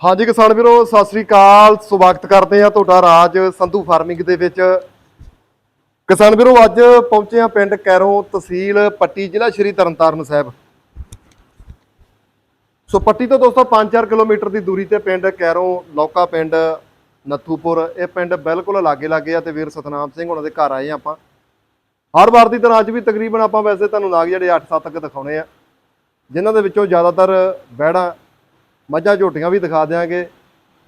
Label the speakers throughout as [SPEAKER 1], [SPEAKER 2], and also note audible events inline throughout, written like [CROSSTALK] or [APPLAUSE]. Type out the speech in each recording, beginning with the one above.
[SPEAKER 1] ਹਾਂਜੀ ਕਿਸਾਨ ਵੀਰੋ, ਸਤਿ ਸ੍ਰੀ ਅਕਾਲ। ਸਵਾਗਤ ਕਰਦੇ ਆ ਤੁਹਾਡਾ ਰਾਜ ਸੰਧੂ ਫਾਰਮਿੰਗ ਦੇ ਵਿੱਚ। ਕਿਸਾਨ ਵੀਰੋ, ਅੱਜ ਪਹੁੰਚੇ ਆ ਪਿੰਡ ਕੈਰੋਂ ਤਹਿਸੀਲ ਪੱਟੀ, ਜ਼ਿਲ੍ਹਾ ਸ਼੍ਰੀ ਤਰਨਤਾਰਨ ਸਾਹਿਬ। ਸੋ ਪੱਟੀ ਤੋਂ ਦੋਸਤੋ 5-4 ਕਿਲੋਮੀਟਰ ਦੀ ਦੂਰੀ ਤੇ ਪਿੰਡ ਕੈਰੋਂ, ਲੌਕਾ ਪਿੰਡ, ਨੱਥੂਪੁਰ। ਇਹ ਪਿੰਡ ਬਿਲਕੁਲ ਲਾਗੇ ਲਾਗੇ ਆ ਤੇ ਵੀਰ ਸਤਨਾਮ ਸਿੰਘ ਉਹਨਾਂ ਦੇ ਘਰ ਆਏ ਆ ਆਪਾਂ। ਹਰ ਵਾਰ ਦੀ ਤਰ੍ਹਾਂ ਅੱਜ ਵੀ ਤਕਰੀਬਨ ਆਪਾਂ ਵੈਸੇ ਤੁਹਾਨੂੰ ਨਾਗ ਜਿਹੜੇ 8-7 ਤੱਕ ਦਿਖਾਉਣੇ ਆ, ਜਿਨ੍ਹਾਂ ਦੇ ਵਿੱਚੋਂ ਜ਼ਿਆਦਾਤਰ ਬੈੜਾਂ ਮੱਝਾਂ ਝੋਟੀਆਂ ਵੀ ਦਿਖਾ ਦਿਆਂਗੇ।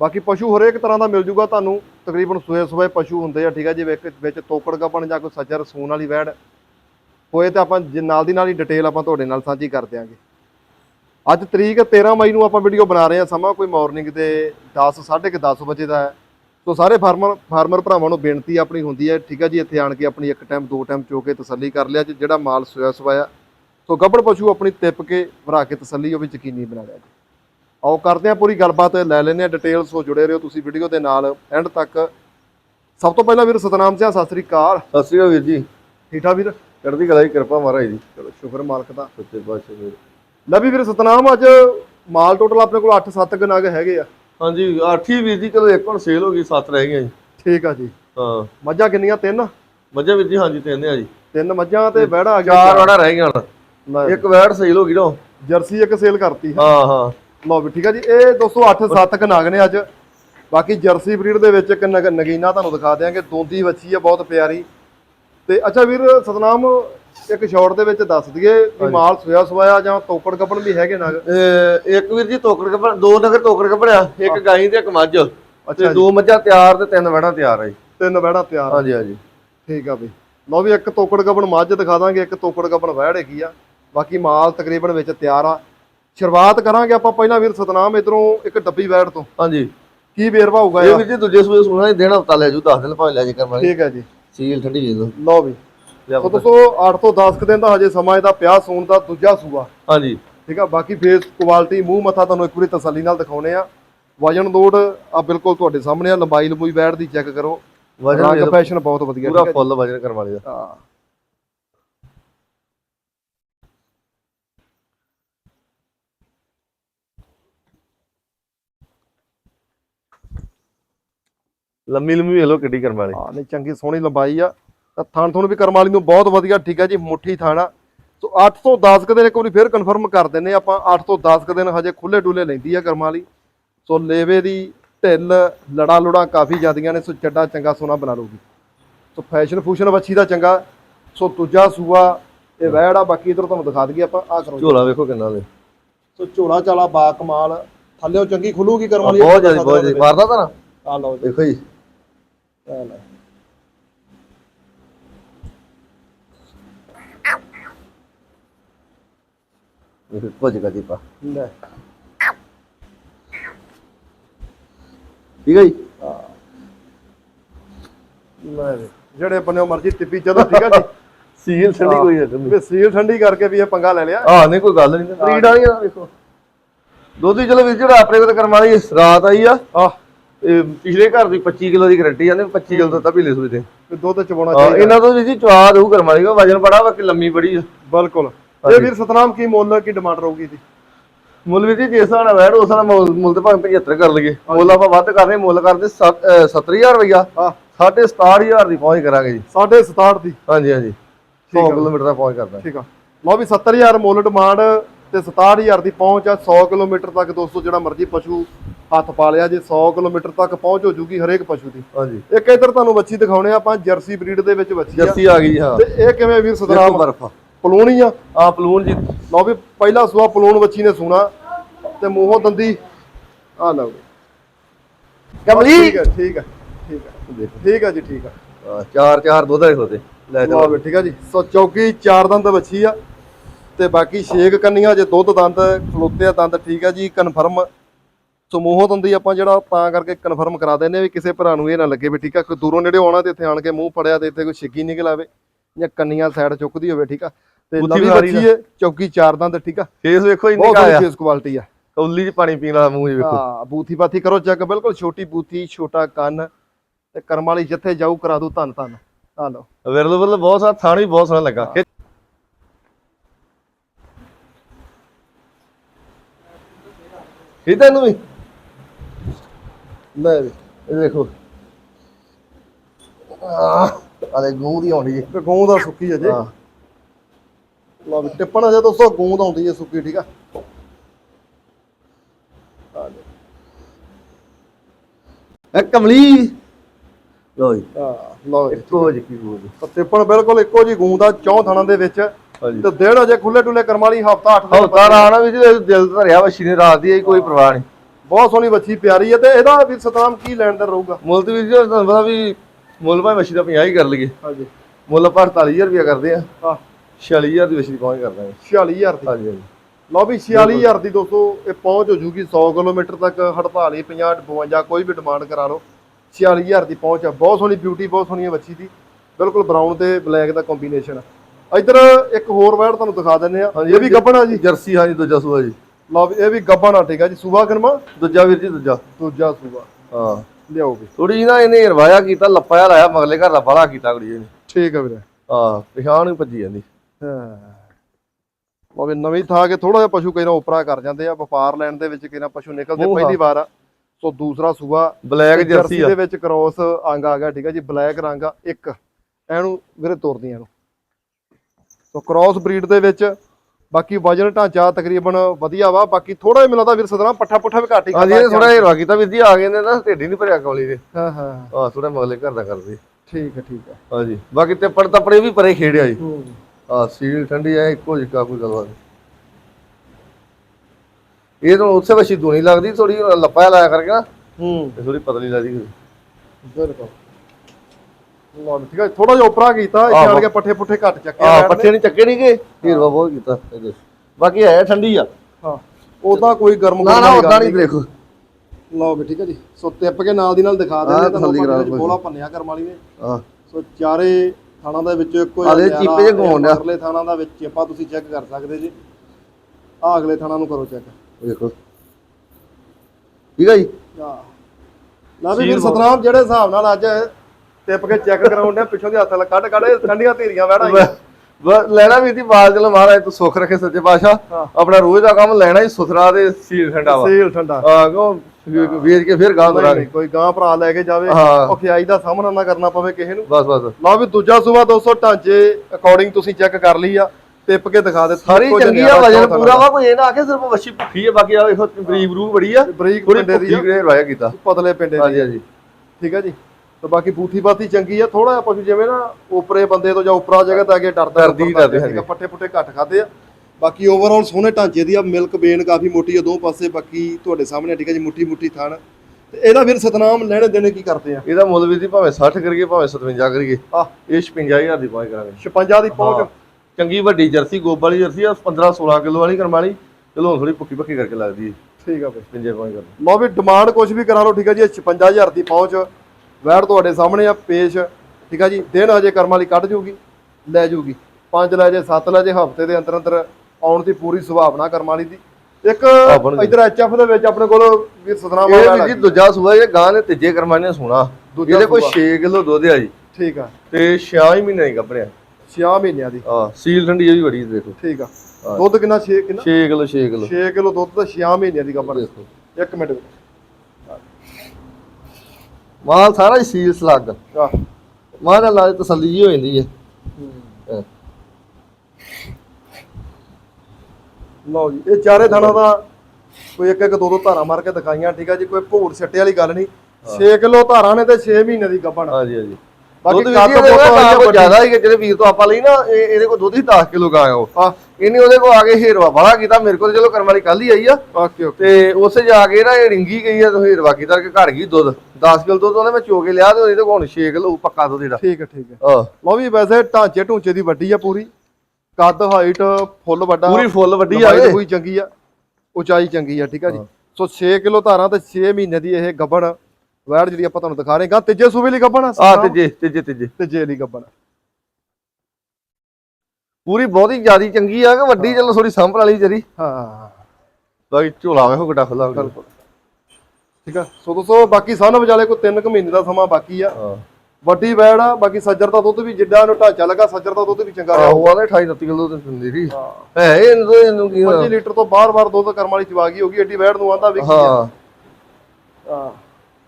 [SPEAKER 1] ਬਾਕੀ ਪਸ਼ੂ ਹਰੇਕ ਤਰ੍ਹਾਂ ਦਾ ਮਿਲ ਜੂਗਾ ਤੁਹਾਨੂੰ। ਤਕਰੀਬਨ ਸੂਏ ਸੂਏ ਪਸ਼ੂ ਹੁੰਦੇ ਆ, ਠੀਕ ਆ ਜੀ, ਵਿੱਚ ਵਿੱਚ ਤੋਕੜ ਗੱਪਣ ਜਾਂ ਕੋਈ ਸੱਜਰ ਸੂਣ ਵਾਲੀ ਵੈੜ। ਹੋਏ ਤਾਂ ਆਪਾਂ ਜੇ ਨਾਲ ਦੀ ਨਾਲ ਹੀ ਡਿਟੇਲ ਆਪਾਂ ਤੁਹਾਡੇ ਨਾਲ ਸਾਂਝੀ ਕਰ ਦਿਆਂਗੇ। ਅੱਜ ਤਰੀਕ 13 ਮਈ ਨੂੰ ਆਪਾਂ ਵੀਡੀਓ ਬਣਾ ਰਹੇ ਹਾਂ ਸਮਾਂ, ਕੋਈ ਮਾਰਨਿੰਗ ਦੇ 10 10:30 10 ਵਜੇ ਦਾ। ਹੈ ਸੋ ਸਾਰੇ ਫਾਰਮਰ ਫਾਰਮਰ ਭਰਾਵਾਂ ਨੂੰ ਬੇਨਤੀ ਆਪਣੀ ਹੁੰਦੀ ਹੈ ਠੀਕ ਆ ਜੀ, ਇੱਥੇ ਆਣ ਕੇ ਆਪਣੀ ਇੱਕ ਟਾਈਮ ਦੋ ਟਾਈਮ ਚੋ ਕੇ ਤਸੱਲੀ ਕਰ ਲਿਆ ਜੀ, ਜਿਹੜਾ ਮਾਲ ਸੋਇਆ ਸਵਾਇਆ। ਸੋ ਗੱਭੜ ਪਸ਼ੂ ਆਪਣੀ ਤਿੱਪ ਕੇ, ਭਰਾ ਕੇ ਤਸੱਲੀ, ਉਹ ਵੀ ਯਕੀਨੀ ਬਣਾ ਲਿਆ ਜੀ। ਆਓ ਕਰਦੇ ਹਾਂ ਪੂਰੀ ਗੱਲਬਾਤ ਲੈ ਲੈਂਦੇ ਹਾਂ ਡਿਟੇਲ ਸੋ ਜੁੜੇ ਰਹੋ ਤੁਸੀਂ ਵੀਡੀਓ ਦੇ ਨਾਲ। ਐਂਡ ਤੱਕ। ਸਭ ਤੋਂ ਪਹਿਲਾਂ ਵੀਰ ਸਤਨਾਮ ਸਿੰਘ ਸਤਿ ਸ੍ਰੀ ਅਕਾਲ।
[SPEAKER 2] ਸਤਿ ਸ਼੍ਰੀ ਅਕਾਲ ਵੀਰ ਜੀ।
[SPEAKER 1] ਠੀਕ ਠਾਕ ਵੀਰ?
[SPEAKER 2] ਚੜ੍ਹਦੀ ਕਲਾ ਦੀ ਕਿਰਪਾ ਮਹਾਰਾਜ ਦੀ
[SPEAKER 1] ਚਲੋ ਸ਼ੁਕਰ ਮਾਲਕ ਦਾ।
[SPEAKER 2] ਸੱਚੇ ਪਾਤਸ਼ਾਹ ਵੀਰ
[SPEAKER 1] ਲੈ ਵੀ ਵੀਰ ਸਤਨਾਮ ਅੱਜ ਮਾਲ ਟੋਟਲ ਆਪਣੇ ਕੋਲ 8-7 ਨਗ ਹੈਗੇ ਆ।
[SPEAKER 2] ਹਾਂਜੀ ਆਠੀ ਵੀਰ ਜੀ ਚਲੋ ਇੱਕ ਹੁਣ ਸੇਲ ਹੋ ਗਈ ਸੱਤ ਰਹਿ ਗਈਆਂ ਜੀ।
[SPEAKER 1] ਠੀਕ ਆ ਜੀ।
[SPEAKER 2] ਹਾਂ।
[SPEAKER 1] ਮੱਝਾਂ ਕਿੰਨੀਆਂ? ਤਿੰਨ?
[SPEAKER 2] ਮੱਝਾਂ ਵੀਰ ਜੀ ਹਾਂਜੀ ਤਿੰਨ ਆ ਜੀ।
[SPEAKER 1] ਤਿੰਨ ਮੱਝਾਂ ਤੇ ਬਹਿੜਾ ਆ ਗਿਆ
[SPEAKER 2] ਚਾਰ ਵੜਾ ਰਹਿ ਗਈਆਂ ਇੱਕ ਵੈੜ ਸੇਲ ਹੋ ਗਈ ਨਾ
[SPEAKER 1] ਜਰਸੀ ਇੱਕ ਸੇਲ ਕਰਤੀ
[SPEAKER 2] ਹਾਂ ਹਾਂ।
[SPEAKER 1] ਲਓ ਵੀ ਠੀਕ ਆ ਜੀ। ਇਹ 208 7 ਨਗ ਨੇ ਅੱਜ। ਬਾਕੀ ਜਰਸੀ ਬਰੀਡ ਦੇ ਵਿੱਚ ਇੱਕ ਨਗ- ਨਗੀਨਾ ਤੁਹਾਨੂੰ ਦਿਖਾ ਦਿਆਂਗੇ। ਦੋਂਦੀ ਵੱਛੀ ਆ ਬਹੁਤ ਪਿਆਰੀ। ਤੇ ਅੱਛਾ ਵੀਰ ਸਤਨਾਮ ਇੱਕ ਸ਼ਾਰਟ ਦੇ ਵਿੱਚ ਦੱਸ ਦਈਏ ਵੀ ਮਾਲ ਸੋਇਆ ਸਵਾਇਆ ਜਾਂ ਤੋਕੜ ਕੱਪਣ ਵੀ ਹੈਗੇ ਨਗ?
[SPEAKER 2] ਇੱਕ ਵੀਰ ਜੀ ਤੋਕੜ ਕੱਪੜਾ ਦੋ ਨਗਰ ਤੋਕੜ ਕੱਪੜਿਆ ਇੱਕ ਗਾਈ ਤੇ ਇੱਕ ਮੱਝ।
[SPEAKER 1] ਅੱਛਾ
[SPEAKER 2] ਦੋ ਮੱਝਾਂ ਤਿਆਰ ਤੇ ਤਿੰਨ ਵੜਾ ਤਿਆਰ ਆ ਜੀ।
[SPEAKER 1] ਤਿੰਨ ਬਹਿੜਾ ਤਿਆਰ ਆ।
[SPEAKER 2] ਹਾਂਜੀ ਹਾਂਜੀ।
[SPEAKER 1] ਠੀਕ ਆ ਬਈ ਲਓ ਵੀ ਇੱਕ ਤੋਕੜ ਕੱਪਣ ਮੱਝ ਦਿਖਾ ਦਾਂਗੇ ਇੱਕ ਤੋਕੜ ਕੱਪਣ ਵਹਿੜ ਹੈਗੀ ਆ। ਬਾਕੀ ਮਾਲ ਤਕਰੀਬਨ ਵਿੱਚ ਤਿਆਰ ਆ। ਸ਼ੁਰੂਆਤ ਕਰਾਂਗੇ ਆਪਾਂ ਪਹਿਲਾਂ ਵੀਰ ਸਤਨਾਮ ਇਧਰੋਂ ਇੱਕ ਡੱਬੀ ਵੈੜ ਤੋਂ।
[SPEAKER 2] ਹਾਂਜੀ।
[SPEAKER 1] ਕੀ ਵੇਰਵਾ ਹੋਊਗਾ
[SPEAKER 2] ਇਹ? ਵੀਰ ਜੀ ਦੂਜੇ ਸੂਏ ਸੁਣਾ ਦੇਣਾ ਹਫਤਾ ਲੈ ਜੂ 10 ਦਿਨ ਭਾਵੇਂ ਲੈ ਜੇ ਕਰਵਾਂਗੇ
[SPEAKER 1] ਠੀਕ ਹੈ ਜੀ।
[SPEAKER 2] ਸੀਲ ਠੰਡੀ ਦੇ ਦੋ
[SPEAKER 1] ਲਓ ਵੀ। ਸੋ ਦੋਸਤੋ 8 ਤੋਂ 10 ਕੁ ਦਿਨ ਦਾ ਹਜੇ ਸਮਾਂ ਇਹਦਾ ਪਿਆ ਸੂਣ ਦਾ ਦੂਜਾ ਸੂਆ।
[SPEAKER 2] ਹਾਂਜੀ।
[SPEAKER 1] ਠੀਕ ਆ ਬਾਕੀ ਫੇਸ ਕੁਆਲਿਟੀ ਮੂੰਹ ਮੱਥਾ ਤੁਹਾਨੂੰ ਇੱਕ ਵਾਰੀ ਤਸੱਲੀ ਨਾਲ ਦਿਖਾਉਣੇ ਆ। ਵਜਨ ਲੋਡ ਆ ਬਿਲਕੁਲ ਤੁਹਾਡੇ ਸਾਹਮਣੇ ਆ ਲੰਬਾਈ ਲੰਬੂਈ ਬੈਠ ਦੀ ਚੈੱਕ ਕਰੋ।
[SPEAKER 2] ਵਜਨ
[SPEAKER 1] ਫੈਸ਼ਨ ਬਹੁਤ ਵਧੀਆ
[SPEAKER 2] ਪੂਰਾ ਫੁੱਲ ਵਜਨ ਕਰਵਾਣੇ ਦਾ
[SPEAKER 1] ਆ। ਹਾਂ।
[SPEAKER 2] ਲੰਮੀ ਲੰਮੀ ਵੇਖ ਲਓ ਕਿੱਡੀ ਕਰਵਾਣੀ
[SPEAKER 1] ਹਾਂ ਨਹੀਂ ਚੰਗੀ ਸੋਹਣੀ ਲੰਬਾਈ ਆ। ਤਾਂ ਥਣ ਥਣ ਵੀ ਕਰਮ ਵਾਲੀ ਨੂੰ ਬਹੁਤ ਵਧੀਆ ਠੀਕ ਹੈ ਜੀ ਮੁੱਠੀ ਥਾਣਾ ਸੋ 8 ਤੋਂ 10 ਕੁ ਦਿਨ ਇੱਕ ਵਾਰੀ ਫੇਰ ਕਨਫਰਮ ਕਰ ਦਿੰਨੇ ਆਪਾਂ 8 ਤੋਂ 10 ਕੁ ਦਿਨ ਹਜੇ ਖੁੱਲੇ ਡੁੱਲੇ ਲੈਂਦੀ ਆ ਕਰਮ ਵਾਲੀ। ਸੋ ਲੇਵੇ ਦੀ ਢਿੱਲ ਲੜਾ ਲੁੜਾ ਕਾਫੀ ਜ਼ਿਆਦੀਆਂ ਨੇ ਸੋ ਚੱਡਾ ਚੰਗਾ ਸੋਨਾ ਬਣਾ ਲਊਗੀ। ਸੋ ਫੈਸ਼ਨ ਫੂਸ਼ਨ ਵੱਛੀ ਦਾ ਚੰਗਾ। ਸੋ ਦੂਜਾ ਸੂਆ ਇਹ ਵਹਿੜ ਆ ਬਾਕੀ ਇਧਰ ਤੁਹਾਨੂੰ ਦਿਖਾ ਦਈਏ ਆਪਾਂ ਆ ਕਰੋ
[SPEAKER 2] ਝੋਲਾ ਵੇਖੋ ਕਿੰਨਾ ਦੇ
[SPEAKER 1] ਸੋ ਝੋਲਾ ਚਾਲਾ ਬਾ ਕਮਾਲ ਥੱਲੇੋਂ ਚੰਗੀ ਖੁੱਲੂਗੀ ਕਰਮ ਵਾਲੀ
[SPEAKER 2] ਬਹੁਤ ਜ਼ਿਆਦਾ ਬਹੁਤ ਜ਼ਿਆਦਾ। ਮਾਰਦਾ ਤਾਂ ਨਾ?
[SPEAKER 1] ਆ ਲਓ
[SPEAKER 2] ਦੇਖੋ ਜੀ।
[SPEAKER 1] ਲੈ
[SPEAKER 2] ਠੀਕ ਹੈ ਜੀ
[SPEAKER 1] ਲੈ ਵੇ। ਜਿਹੜੇ ਬੰਨਿਓ ਮਰਜ਼ੀ ਟਿੱਪੀ ਚਲੋ ਠੀਕ ਆ ਜੀ। [LAUGHS]
[SPEAKER 2] ਸੀਲ ਠੰਡੀ ਕੋਈ ਹੈ ਨਹੀਂ।
[SPEAKER 1] ਵੀ ਸੀਲ ਠੰਡੀ ਕਰਕੇ ਵੀ ਇਹ ਪੰਗਾ ਲੈ ਲਿਆ।
[SPEAKER 2] ਨਹੀਂ ਕੋਈ ਗੱਲ ਨਹੀਂ। ਬਰੀਡ ਵਾਲੀ ਆ ਵੇਖੋ ਦੁੱਧ ਹੀ ਚਲੋ ਵੀਰ ਜਿਹੜਾ ਆਪਣੇ ਕੋਲ ਕਰਮ ਵਾਲੀ ਰਾਤ ਆਈ ਆ।
[SPEAKER 1] ਆਹ।
[SPEAKER 2] ਇਹ ਪਿਛਲੇ ਘਰ ਦੀ 25 ਕਿਲੋ ਦੀ ਗਾਰੰਟੀ ਜਾਂਦੇ 25 ਕਿਲੋ ਦੁੱਧ ਤਾਂ ਵੀ ਲੈ ਸਕਦੇ
[SPEAKER 1] ਵੀ ਦੁੱਧ ਚਵਾਉਣਾ
[SPEAKER 2] ਹਾਂ
[SPEAKER 1] ਚਾਹੀਦਾ।
[SPEAKER 2] ਇਹਨਾਂ ਤੋਂ ਵੀ ਜੀ ਚਵਾ ਦੇਊ ਕਰਮ ਕੋ ਵਜਨ ਬੜਾ ਵਾ ਕਿ ਲੰਮੀ ਬੜੀ ਆ।
[SPEAKER 1] ਬਿਲਕੁਲ। ਇਹ ਵੀਰ ਸਤਨਾਮ ਕੀ ਮੁੱਲ ਕੀ ਡਿਮਾਂਡ ਰਹੂਗੀ ਦੀ
[SPEAKER 2] ਮੁੱਲ ਵੀ ਜੀ ਜਿਸ ਹਿਸਾਬ ਨਾਲ ਵੈੜ ਉਸ ਹਿਸਾਬ ਨਾਲ ਮੁੱਲ- ਮੁੱਲ ਤੇ ਭਾਵੇਂ 75 ਕਰ ਲਈਏ। ਮੁੱਲ ਆਪਾਂ ਵੱਧ ਕਰ ਰਹੇ ਮੁੱਲ ਕਰਦੇ 70000 ਰੁਪਇਆ
[SPEAKER 1] ਹਾਂ।
[SPEAKER 2] ਸਾਢੇ 67000 ਦੀ ਪਹੁੰਚ ਕਰਾਂਗੇ ਜੀ।
[SPEAKER 1] ਸਾਢੇ 67 ਦੀ।
[SPEAKER 2] ਹਾਂਜੀ ਹਾਂਜੀ। 100 ਕਿਲੋਮੀਟਰ ਦਾ ਪਹੁੰਚ ਕਰਦਾ।
[SPEAKER 1] ਠੀਕ ਆ। ਲਓ ਵੀ 70000 ਮੁੱਲ ਡਿਮਾਂਡ ਤੇ 67000 ਦੀ ਪਹੁੰਚ ਆ 100 ਕਿਲੋਮੀਟਰ ਤੱਕ ਦੋਸਤੋ ਜਿਹੜਾ ਮਰਜ਼ੀ ਪਸ਼ੂ ਹੱਥ ਪਾ ਲਿਆ ਜੇ 100 ਕਿਲੋਮੀਟਰ ਤੱਕ ਪਹੁੰਚ ਹੋ ਜੂਗੀ ਹਰੇਕ ਪਸ਼ੂ ਦੀ।
[SPEAKER 2] ਹਾਂਜੀ।
[SPEAKER 1] ਇੱਕ ਇਧਰ ਤੁਹਾਨੂੰ ਵੱਛੀ ਦਿਖਾਉਣੇ ਆ ਆਪਾਂ ਜਰਸੀ ਬਰੀਡ ਦੇ ਵਿੱਚ ਵੱਛੀ ਆ।
[SPEAKER 2] ਜੱਸੀ ਆ ਗਈ ਹਾਂ।
[SPEAKER 1] ਤੇ ਇਹ ਕਿਵੇਂ ਵੀਰ ਸਤਨਾਮ
[SPEAKER 2] ਬਰਫ
[SPEAKER 1] ਪਲੂਣੀ ਆ?
[SPEAKER 2] ਆ ਪਲੂਨ ਜੀ।
[SPEAKER 1] ਲਓ ਵੀ ਪਹਿਲਾ ਸੂਆ ਪਲੂਣ ਵੱਛੀ ਨੇ ਸੁਣਾ। ਤੇ ਮੂੰਹੋਂ ਦੰਦੀ। ਆ ਲਓ
[SPEAKER 2] ਕਮਲੀ!
[SPEAKER 1] ਠੀਕ ਹੈ ਠੀਕ ਹੈ ਠੀਕ ਹੈ ਠੀਕ ਹੈ ਜੀ ਠੀਕ ਹਾਂ,
[SPEAKER 2] ਚਾਰ ਚਾਰ ਦੁੱਧ ਵਾਲੇ ਹੋਤੇ ਲੈ ਜਾਓ।
[SPEAKER 1] ਠੀਕ ਹੈ ਜੀ। ਸੋ ਚੌਕੀ ਚਾਰ ਦੰਦ ਵੱਛੀ ਆ। ਤੇ ਬਾਕੀ ਛੇਕ ਕੰਨੀਆਂ ਜੇ ਦੁੱਧ ਦੰਦ ਖਲੋਤੇ ਆ ਦੰਦ ਠੀਕ ਆ ਜੀ ਕਨਫਰਮ ਸੋ ਮੂੰਹੋਂ ਦੰਦੀ ਆਪਾਂ ਜਿਹੜਾ ਤਾਂ ਕਰਕੇ ਕਨਫਰਮ ਕਰਾ ਦਿੰਦੇ ਆ ਵੀ ਕਿਸੇ ਭਰਾ ਨੂੰ ਇਹ ਨਾ ਲੱਗੇ ਵੀ ਠੀਕ ਆ ਕੋਈ ਦੂਰੋਂ ਨੇੜੇ ਆਉਣਾ ਤੇ ਇੱਥੇ ਆਣ ਕੇ ਮੂੰਹ ਫੜਿਆ ਤੇ ਇੱਥੇ ਕੋਈ ਛਿੱਕੀ ਨਿਕਲ ਆਵੇ ਜਾਂ ਕੰਨੀਆਂ ਸਾਈਡ ਚੁੱਕਦੀ ਹੋਵੇ ਠੀਕ ਆ। ਤੇ
[SPEAKER 2] ਬਿਮਾਰੀ
[SPEAKER 1] ਵੱਛੀ ਹੈ ਚੌਕੀ ਚਾਰ ਦੰਦ ਠੀਕ ਆ।
[SPEAKER 2] ਫੇਸ ਵੇਖੋ ਇੰਨੀ ਕਾ ਆ।
[SPEAKER 1] ਫੇਸ ਕੁਆਲਿਟੀ ਆ।
[SPEAKER 2] ਕੌਲੀ ਚ ਪਾਣੀ ਪੀਣ ਵਾਲਾ ਮੂੰਹ ਜੀ ਵੇਖੋ।
[SPEAKER 1] ਹਾਂ ਬੂਥੀ ਬਾਥੀ ਕਰੋ ਚੈੱਕ ਬਿਲਕੁਲ ਛੋਟੀ ਬੂਥੀ ਛੋਟਾ ਕੰਨ ਤੇ ਕਰਮ ਵਾਲੀ ਜਿੱਥੇ ਜਾਊ ਕਰਾ ਦੂ ਧੰਨ ਧੰਨ। ਆ ਲਓ
[SPEAKER 2] ਵਿਰਲ ਬਹੁਤ ਸਾਰਾ ਥਾਣ ਵੀ ਬਹੁਤ ਸੋਹਣਾ ਲੱਗਾ। ਇਹ ਤੈਨੂੰ ਵੀ। ਲੈ ਵੀ ਇਹ ਦੇਖੋ। ਆਲੇ ਗੂੰ ਦੀ ਆਉਣੀ ਜੀ
[SPEAKER 1] ਤੇ ਗੂੰਦ ਦਾ ਸੁੱਕੀ ਅਜੇ
[SPEAKER 2] ਹਾਂ।
[SPEAKER 1] ਲਓ ਵੀ ਟਿੱਪਣ ਅਜੇ ਦੋਸਤੋ ਗੂੰਦ ਆਉਂਦੀ ਹੈ ਸੁੱਕੀ ਠੀਕ ਆ? ਆ।
[SPEAKER 2] ਇਹ ਕਮਲੀ। ਲੋ ਜੀ।
[SPEAKER 1] ਹਾਂ ਲਓ ਜੀ।
[SPEAKER 2] ਦੀ
[SPEAKER 1] ਤਾਂ ਟਿੱਪਣ ਬਿਲਕੁਲ ਇੱਕੋ ਜੀ ਗੂੰਦ ਆ ਚੌਂ ਥਾਣਾਂ ਦੇ ਵਿੱਚ। ਤੇ ਦਿਨ ਅਜੇ ਖੁੱਲੇ ਡੁੱਲੇ ਕਰਮ ਵਾਲੀ ਹਫਤਾ 8 ਦਿਨ
[SPEAKER 2] ਹੌਤਾ ਰਾਣਾ ਵੀ ਜੀ ਦਿਲ ਧਰਿਆ ਵਸ਼ੀ ਨੇ ਰਾਤ ਦੀ ਕੋਈ ਪਰਵਾਹ ਨਹੀਂ।
[SPEAKER 1] ਬਹੁਤ ਸੋਹਣੀ ਬੱਚੀ ਪਿਆਰੀ ਹੈ ਤੇ ਇਹਦਾ ਵੀ ਸਤਨਾਮ ਕੀ ਲੈਣ ਦਾ ਰਹੂਗਾ?
[SPEAKER 2] ਮੁੱਲ ਤੇ ਵੀ ਜੀ ਤੁਹਾਨੂੰ ਪਤਾ ਵੀ ਮੁੱਲ ਭਾਵੇਂ ਵਸ਼ੀ ਦਾ 50 ਹੀ ਕਰ ਲਈਏ।
[SPEAKER 1] ਹਾਂਜੀ।
[SPEAKER 2] ਮੁੱਲ ਆਪਾਂ 48000 ਰੁਪਇਆ ਕਰਦੇ ਆ
[SPEAKER 1] ਆ
[SPEAKER 2] 46000 ਦੀ ਦੀ ਪਹੁੰਚ ਕਰ ਦਾਂਗੇ
[SPEAKER 1] 46000 ਦੀ?
[SPEAKER 2] ਹਾਂਜੀ ਹਾਂਜੀ।
[SPEAKER 1] ਲਓ ਵੀ 46000 ਦੀ ਦੋਸਤੋ ਇਹ ਪਹੁੰਚ ਹੋ ਜੂਗੀ 100 ਕਿਲੋਮੀਟਰ ਤੱਕ 48 50 52 ਕੋਈ ਵੀ ਡਿਮਾਂਡ ਕਰਾ ਲਓ। 46000 ਦੀ ਪਹੁੰਚ ਆ ਬਹੁਤ ਸੋਹਣੀ ਬਿਊਟੀ ਬਹੁਤ ਸੋਹਣੀ ਹੈ ਬੱਚੀ ਦੀ। ਬਿਲਕੁਲ ਬਰਾਊਨ ਤੇ ਬਲੈਕ ਦਾ ਕੰਬੀਨੇਸ਼ਨ ਇੱਧਰ ਇੱਕ ਹੋਰ ਵੈੜ ਤੁਹਾਨੂੰ ਦਿਖਾ ਦਿੰਨੇ ਆ ਇਹ ਵੀ ਗੱਬਣਾ ਜੀ।
[SPEAKER 2] ਜਰਸੀ ਹਾਂਜੀ ਦੂਜਾ ਸੂਆ ਜੀ।
[SPEAKER 1] ਲਓ ਵੀ ਇਹ ਵੀ ਗੱਬਣਾ ਠੀਕ ਆ ਜੀ। ਸੂਬਾ ਕਰਮਾ
[SPEAKER 2] ਦੂਜਾ ਵੀਰ ਜੀ ਦੂਜਾ।
[SPEAKER 1] ਦੂਜਾ ਸੂਬਾ
[SPEAKER 2] ਹਾਂ।
[SPEAKER 1] ਲਿਆਓ ਵੀ।
[SPEAKER 2] ਥੋੜੀ ਜਿਹੀ ਨਾ ਇਹਨੇ ਰਵਾਇਆ ਕੀਤਾ ਲੱਪਾ ਲਾਇਆ ਮਗਲੇ ਘਰ ਦਾ ਬਾਲਾ ਕੀਤਾ ਕੁੜੀ ਇਹਨੇ।
[SPEAKER 1] ਠੀਕ ਆ ਵੀਰੇ।
[SPEAKER 2] ਹਾਂ ਪਛਾਣ ਨੂੰ ਭੱਜੀ ਜਾਂਦੀ।
[SPEAKER 1] ਹਾਂ। ਲਓ ਵੀ ਨਵੀਂ ਥਾਂ ਕੇ ਥੋੜਾ ਜਿਹਾ ਪਸ਼ੂ ਨਾ ਉਪਰਾ ਕਰ ਜਾਂਦੇ ਆ ਵਪਾਰ ਲੈਣ ਦੇ ਵਿੱਚ ਕਈ ਨਾ ਪਸ਼ੂ ਨਿਕਲਦੇ
[SPEAKER 2] ਉਹ ਹਾਂ।
[SPEAKER 1] ਪਹਿਲੀ ਵਾਰ ਆ। ਸੋ ਦੂਸਰਾ ਸੂਬਾ
[SPEAKER 2] ਬਲੈਕ ਜਰਸੀ ਆ।
[SPEAKER 1] ਦੇ ਵਿੱਚ ਕ੍ਰੋਸ ਅੰਗ ਆ ਗਿਆ ਠੀਕ ਹੈ ਜੀ ਬਲੈਕ ਰੰਗ ਆ ਇੱਕ। ਇਹਨੂੰ ਵੀਰੇ ਤੋਰਦੀਆਂ ਇਹਨੂੰ ਸੋ ਕ੍ਰੋਸ ਬਰੀਡ ਦੇ ਵਿੱਚ ਬਾਕੀ ਵਜਨ ਢਾਂਚਾ ਤਕਰੀਬਨ ਵਧੀਆ ਵਾ ਬਾਕੀ ਥੋੜਾ ਜਿਹਾ ਮਿਲਦਾ ਵੀਰ ਸਦਰਾ ਪੱਠਾ ਪੁੱਠਾ ਵੀ ਘੱਟ ਹੀ
[SPEAKER 2] ਹਾਂਜੀ ਇਹ ਥੋੜਾ ਜਿਹਾ ਕੀਤਾ ਵੀਰ ਜੀ ਆ ਗਏ ਨੇ ਨਾ ਢੇਡੀ ਨਹੀਂ ਭਰਿਆ ਕੌਲੀ ਦੇ।
[SPEAKER 1] ਹਾਂ ਹਾਂ।
[SPEAKER 2] ਹਾਂ ਥੋੜਾ ਮਗਲੇ ਘਰ ਦਾ ਕਰਦੇ।
[SPEAKER 1] ਠੀਕ ਹੈ ਠੀਕ ਹੈ
[SPEAKER 2] ਹਾਂਜੀ ਬਾਕੀ ਤੇ ਪੜ ਤਪੜੇ ਵੀ ਪਰੇ ਖੇੜਿਆ ਜੀ।
[SPEAKER 1] ਹੂੰ।
[SPEAKER 2] ਸੀਲ ਠੰਡੀ ਐ ਇੱਕੋ ਜਿਹਾ ਕੋਈ ਗੱਲਬਾਤ। ਇਹ ਤਾਂ ਉੱਥੇ ਵਸ਼ੀ ਦੂਣੀ ਲੱਗਦੀ ਥੋੜੀ ਲੱਪਾ ਲਾਇਆ ਕਰਕੇ ਨਾ
[SPEAKER 1] ਹੂੰ।
[SPEAKER 2] ਤੇ ਥੋੜੀ ਪਤਲੀ ਲੱਗਦੀ।
[SPEAKER 1] ਬਿਲਕੁਲ। ਲਓ ਠੀਕ ਹੈ ਥੋੜਾ ਜਿਹਾ ਉਪਰਾ ਕੀਤਾ ਇੱਥੇ ਆਣ ਕੇ ਪੱਠੇ ਪੁੱਠੇ ਘੱਟ ਚੱਕੇ
[SPEAKER 2] ਆ
[SPEAKER 1] ਦੇ।
[SPEAKER 2] ਪੱਠੇ ਨਹੀਂ ਚੱਕੇ ਨਹੀਂ ਗਏ ਹੀਰਵਾ ਬਹੁਤ ਕੀਤਾ ਇਹਦੇ ਬਾਕੀ ਹੈ ਠੰਡੀ ਆ।
[SPEAKER 1] ਹਾਂ ਉਹਦਾ ਕੋਈ ਗਰਮ
[SPEAKER 2] ਨਾ ਨਾ
[SPEAKER 1] ਗੱਲ
[SPEAKER 2] ਨਹੀਂ ਦੇਖੋ।
[SPEAKER 1] ਲਓ ਵੀ ਠੀਕ ਹੈ ਜੀ। ਸੋ ਟਿੱਪ ਕੇ ਨਾਲ ਦੀ ਨਾਲ ਦਿਖਾ
[SPEAKER 2] ਹਾਂ,
[SPEAKER 1] ਦਿੰਦੇ
[SPEAKER 2] ਦਿਓ।
[SPEAKER 1] ਬੋਲਾ ਭੰਨਿਆ ਕਰਮ ਵਾਲੀ ਨੇ।
[SPEAKER 2] ਹਾਂ
[SPEAKER 1] ਸੋ ਚਾਰੇ ਥਾਣਾ ਦੇ ਵਿੱਚ ਇੱਕੋ
[SPEAKER 2] ਆਹ ਦੇ
[SPEAKER 1] ਨਜ਼ਾਰਾ,
[SPEAKER 2] ਚੀਪੇ ਜਿਹੇ ਘੁਮਾਉਣ ਡਿਆ।
[SPEAKER 1] ਅਗਲੇ ਥਾਣਾ ਦਾ ਵਿੱਚ ਚੇਪਾ ਤੁਸੀਂ ਚੈੱਕ ਕਰ ਸਕਦੇ ਜੀ। ਆ ਅਗਲੇ ਥਾਣਾ ਨੂੰ ਕਰੋ ਚੈੱਕ
[SPEAKER 2] ਦੇਖੋ। ਠੀਕ ਆ ਜੀ।
[SPEAKER 1] ਆ ਨਾ ਵੀ ਵੀਰ ਸਤਨਾਮ ਜਿਹੜੇ ਹਿਸਾਬ ਨਾਲ ਅੱਜ ਟਿੱਪ ਕੇ ਚੈੱਕ ਕਰਾਉਣ ਡਿਆ ਪਿੱਛੋਂ ਦੀ ਹੱਥ ਨਾਲ ਕੱਢ ਕੱਢ ਠੰਡੀਆਂ ਧੀਰੀਆਂ ਵੜਾ
[SPEAKER 2] ਬ- ਬ- ਲੈਣਾ ਵੀ ਦੀ ਬਾਲ ਚਲੋ ਮਹਾਰਾਜ ਤੂੰ ਸੁੱਖ ਰੱਖੇ ਸੱਚੇ
[SPEAKER 1] ਹਾਂ।
[SPEAKER 2] ਆਪਣਾ ਰੋਜ਼ ਦਾ ਕੰਮ ਲੈਣਾ ਹੀ ਸੁਥਰਾ ਤੇ ਸੀਲ ਠੰਡਾ ਵਾ।
[SPEAKER 1] ਸੇਲ ਠੰਡਾ।
[SPEAKER 2] ਆ ਕੋ ਵੇਚ ਕੇ ਫਿਰ ਗਾਂ ਦਰਾਂਗੇ
[SPEAKER 1] ਕੋਈ ਗਾਂ ਭਰਾ ਲੈ ਕੇ ਜਾਵੇ
[SPEAKER 2] ਹਾਂ।
[SPEAKER 1] ਉਹ ਖਿਆਈ ਦਾ ਸਾਹਮਣਾ ਨਾ ਕਰਨਾ ਪਵੇ ਕਿਸੇ ਨੂੰ।
[SPEAKER 2] ਬਸ ਬਸ।
[SPEAKER 1] ਲਓ ਵੀ ਦੂਜਾ ਸੂਬਾ 200 ਢਾਂਚੇ ਅਕੋਰਡਿੰਗ ਤੁਸੀਂ ਚੈੱਕ ਕਰ ਲਈ ਆ ਟਿੱਪ ਕੇ ਦਿਖਾ ਦਿੱਤੀ।
[SPEAKER 2] ਸਾਰੀ ਚੰਗੀ ਆ ਵਜਨ ਪੂਰਾ ਵਾ ਕੋਈ ਇਹ ਨਾ ਆਖੇ ਸਿਰਫ ਵੱਛੀ ਭੁੱਖੀ ਹੈ ਬਾਕੀ ਆ ਵੇਖੋ ਬਰੀਕ ਬਰੂ ਬੜੀ ਆ।
[SPEAKER 1] ਬਰੀਕ ਪਿੰਡੇ ਦੀ ਆ,
[SPEAKER 2] ਰਵਾਇਆ ਕੀਤਾ।
[SPEAKER 1] ਪਤਲੇ ਪਿੰਡੇ ਦੀ
[SPEAKER 2] ਹਾਂਜੀ ਹਾਂਜੀ।
[SPEAKER 1] ਠੀਕ ਹੈ ਜੀ। ਤੇ ਬਾਕੀ ਬੂਥੀ ਬਾਤੀ ਚੰਗੀ ਆ ਥੋੜਾ ਜਿਹਾ ਪਸ਼ੂ ਜਿਵੇਂ ਨਾ ਉਪਰੇ ਬੰਦੇ ਤੋਂ ਜਾਂ ਉਪਰਾ ਜਗ੍ਹਾ ਤੇ ਆ ਕੇ ਡਰਦਾ
[SPEAKER 2] ਡਰਦੀ ਡਰਦੀ,
[SPEAKER 1] ਆ। ਪੱਠੇ ਪੁੱਠੇ ਘੱਟ ਖਾਦੇ ਆ। ਬਾਕੀ ਓਵਰਆਲ ਸੋਹਣੇ ਢਾਂਚੇ ਦੀ ਆ ਮਿਲਕ ਬੇਨ ਕਾਫੀ ਮੋਟੀ ਆ ਦੋ ਪਾਸੇ ਬਾਕੀ ਤੁਹਾਡੇ ਸਾਹਮਣੇ ਠੀਕ ਹੈ ਜੀ ਮੁੱਠੀ ਮੁੱਠੀ ਥਣ ਤੇ ਇਹਦਾ ਫਿਰ ਸਤਨਾਮ ਲੈਣੇ ਦੇਣੇ ਕੀ ਕਰਦੇ ਆ?
[SPEAKER 2] ਇਹਦਾ ਮੁੱਲ ਵੀ ਦੀ ਭਾਵੇਂ 60 ਕਰੀਏ ਭਾਵੇਂ 57 ਕਰੀਏ।
[SPEAKER 1] ਆ
[SPEAKER 2] ਇਹ 56000 ਦੀ ਪਹੁੰਚ ਕਰਾਂਗੇ।
[SPEAKER 1] 56 ਦੀ। ਪਹੁੰਚ।
[SPEAKER 2] ਚੰਗੀ ਵੱਡੀ ਜਰਸੀ ਗੋਬ ਵਾਲੀ ਜਰਸੀ ਆ 15 16 ਕਿਲੋ ਵਾਲੀ ਕਰਮ ਵਾਲੀ। ਚਲੋ ਥੋੜੀ ਭੁੱਖੀ ਭੱਖੀ ਕਰਕੇ ਲੱਗਦੀ ਹੈ
[SPEAKER 1] ਠੀਕ ਆ ਬਈ।
[SPEAKER 2] ਪਿੰਜੇ ਪਹੁੰਚ ਕਰ
[SPEAKER 1] ਲਓ ਵੀ ਡਿਮਾਂਡ ਕੁਝ ਵੀ ਕਰਾ ਲਓ ਠੀਕ ਹੈ ਜੀ ਇਹ 56000 ਦੀ ਪਹੁੰਚ। ਵੈੜ ਤੁਹਾਡੇ ਸਾਹਮਣੇ ਆ ਪੇਸ਼ ਠੀਕ ਆ ਜੀ? ਦਿਨ ਹਜੇ ਕਰਮ ਵਾਲੀ ਕੱਢ ਜੂਗੀ ਲੈ ਜੂਗੀ। ਪੰਜ ਲੈ ਜੇ ਸੱਤ ਲੈ ਜੇ ਹਫ਼ਤੇ ਦੇ ਅੰਦਰ ਅੰਦਰ ਆਉਣ ਦੀ ਪੂਰੀ ਸੰਭਾਵਨਾ ਕਰਮ ਵਾਲੀ ਦੀ। ਇੱਕ। ਇਧਰ ਐਚਐਫ ਦੇ ਵਿੱਚ ਆਪਣੇ ਕੋਲ ਵੀਰ ਸਤਨਾਮ
[SPEAKER 2] ਇਹ
[SPEAKER 1] ਵਾਲਾ
[SPEAKER 2] ਵੀ ਜੀ ਦੂਜਾ ਸੂਆ ਇਹ ਗਾਂ ਨੇ ਤੀਜੇ ਕਰਮਾਂ ਨੇ ਸੋਣਾ। ਇਹਦੇ
[SPEAKER 1] ਸੂਆ।
[SPEAKER 2] 6 ਕਿਲੋ ਦੁੱਧ ਆ ਜੀ।
[SPEAKER 1] ਠੀਕ ਆ।
[SPEAKER 2] ਤੇ 6 ਹੀ ਮਹੀਨੇ ਹੀ ਗੱਭਣਿਆ।
[SPEAKER 1] 6 ਮਹੀਨਿਆਂ ਦੀ।
[SPEAKER 2] ਆ ਸੀਲ ਠੰਡੀ ਇਹ ਵੀ ਬੜੀ ਦੇਖੋ
[SPEAKER 1] ਠੀਕ ਆ।
[SPEAKER 2] ਹਾਂ।
[SPEAKER 1] ਦੁੱਧ ਕਿੰਨਾ 6 ਕਿੰਨਾ?
[SPEAKER 2] 6 ਕਿਲੋ 6 ਕਿਲੋ।
[SPEAKER 1] 6 ਕਿਲੋ ਦੁੱਧ ਤਾਂ 6 ਮਹੀਨਿਆਂ ਦੀ ਗੱਭਣ।
[SPEAKER 2] ਦੇਖੋ।
[SPEAKER 1] ਇੱਕ ਮਿੰਟ।
[SPEAKER 2] ਮਾਲ ਸਾਰਾ ਹੀ ਸੀਲ ਸਲੱਗ।
[SPEAKER 1] ਆ
[SPEAKER 2] ਮਾਲ ਦਾ ਲਾਜ ਤਸੱਲੀ ਜੀ ਹੋ ਜਾਂਦੀ ਹੈ ਹਾਂ।
[SPEAKER 1] ਲਓ ਜੀ ਇਹ ਚਾਰੇ ਥਾਣਾ ਦਾ ਕੋਈ ਇੱਕ ਇੱਕ ਦੋ ਦੋ ਧਾਰਾਂ ਮਾਰ ਕੇ ਦਿਖਾਈਆਂ ਠੀਕ ਆ ਜੀ ਕੋਈ ਭੂਰ ਛੱਟੇ ਵਾਲੀ ਗੱਲ ਨਹੀਂ। 6 ਕਿਲੋ ਧਾਰਾਂ ਨੇ ਤੇ 6 ਮਹੀਨੇ ਦੀ ਗੱਭਣ।
[SPEAKER 2] ਹਾਂਜੀ ਹਾਂਜੀ।
[SPEAKER 1] ਬਾਕੀ
[SPEAKER 2] ਦੁੱਧ ਵੀ
[SPEAKER 1] ਬਹੁਤ ਆ
[SPEAKER 2] ਕੋਈ ਜ਼ਿਆਦਾ ਹੀ ਜਿਹੜੇ ਵੀਰ ਤੋਂ ਆਪਾਂ ਲਈ ਨਾ ਇਹ- ਇਹਦੇ ਕੋਲ ਦੁੱਧ ਹੀ 10 ਕਿਲੋ ਗਾਂ ਆ ਉਹ
[SPEAKER 1] ਆ
[SPEAKER 2] ਇਹਨੇ ਉਹਦੇ ਕੋਲ ਆ ਕੇ ਹੀਰਵਾ ਬੜਾ ਕੀਤਾ ਮੇਰੇ ਕੋਲ ਚਲੋ ਕਰਮ ਵਾਲੀ ਕੱਲ ਹੀ ਆਈ ਆ।
[SPEAKER 1] Okay okay.
[SPEAKER 2] ਤੇ ਉਸੇ ਜਾ ਕੇ ਨਾ ਇਹ ਰਿੰਗੀ ਗਈ ਆ ਤੇ ਹੀਰਵਾ ਕੀਤਾ ਕਿ ਘੜ ਗਈ ਦੁੱਧ। 10 ਕਿਲੋ ਦੁੱਧ ਉਹਨੇ ਮੈਂ ਚੋ ਕੇ ਲਿਆ ਤੇ ਉਹਦੇ ਕੋਲ 6 ਕਿਲੋ ਪੱਕਾ ਦੁੱਧ ਜਿਹੜਾ
[SPEAKER 1] ਠੀਕ ਹੈ ਠੀਕ ਹੈ।
[SPEAKER 2] ਆਹ
[SPEAKER 1] ਲਓ ਵੀ ਵੈਸੇ ਢਾਂਚੇ ਢੂੰਚੇ ਦੀ ਵੱਡੀ ਆ ਪੂਰੀ। ਕੱਦ ਹਾਈਟ ਫੁੱਲ ਵੱਡਾ।
[SPEAKER 2] ਪੂਰੀ ਫੁੱਲ ਵੱਡੀ ਆ
[SPEAKER 1] ਚੰਗੀ ਆ। ਉਚਾਈ ਚੰਗੀ ਆ ਠੀਕ ਆ ਜੀ। ਸੋ 6 ਕਿਲੋ ਧਾਰਾਂ ਤੇ 6 ਮਹੀਨੇ ਦੀ ਇਹ ਗੱਬਣ ਵੈੜ ਜਿਹੜੀ ਆਪਾਂ ਤੁਹਾਨੂੰ ਦਿਖਾ ਰਹੇ ਹਾਂ ਤੀਜੇ ਸੂਬੇ ਲਈ ਗੱਬਣ ਆ
[SPEAKER 2] ਤੀਜੇ ਤੀਜੇ ਤੀਜੇ।
[SPEAKER 1] ਤੀਜੇ ਲਈ ਗੱਬਣ।
[SPEAKER 2] ਪੂਰੀ ਬਹੁਤੀ ਜਿਆਦੀ ਚੰਗੀ ਆ ਕਿ ਵੱਡੀ ਚਲੋ ਥੋੜੀ ਸੰਭਲ ਵਾਲੀ ਜਰੀ
[SPEAKER 1] ਹਾਂ।
[SPEAKER 2] ਬਾਕੀ ਝੋਲਾ ਵੇਖੋ ਕਿੱਡਾ ਖੁੱਲਾ
[SPEAKER 1] ਬਿਲਕੁਲ। ਠੀਕ ਆ? ਸੋ ਦੋਸਤੋ ਬਾਕੀ ਸਾਨੂੰ ਵਿਚਾਲੇ ਕੋਈ 3 ਕੁ ਮਹੀਨੇ ਦਾ ਸਮਾਂ ਬਾਕੀ ਆ।
[SPEAKER 2] ਹਾਂ।
[SPEAKER 1] ਵੱਡੀ ਵੈੜ ਆ ਬਾਕੀ ਸੱਜਰ ਦਾ ਦੁੱਧ ਵੀ ਜਿੱਡਾ ਉਹਨੂੰ ਢਾਂਚਾ ਲੱਗਾ ਸੱਜਰ ਦਾ ਦੁੱਧ ਵੀ ਚੰਗਾ ਰਿਹਾ।
[SPEAKER 2] ਉਹ ਆਲੇ 28 29 ਕਿਲੋ ਤੇ ਦਿੰਦੀ ਰਹੀ
[SPEAKER 1] ਹਾਂ।
[SPEAKER 2] ਹੈ ਇਹਨੂੰ ਇਹਨੂੰ ਕੀ
[SPEAKER 1] 25 ਲੀਟਰ ਤੋਂ ਬਾਰ-ਬਾਰ ਦੁੱਧ ਕਰਮ ਵਾਲੀ ਚਵਾ ਗਈ ਹੋਗੀ ਏਡੀ ਵੈੜ ਨੂੰ ਆਂਦਾ ਵੀ ਕੀ ਆ
[SPEAKER 2] ਹਾਂ।
[SPEAKER 1] ਹਾਂ।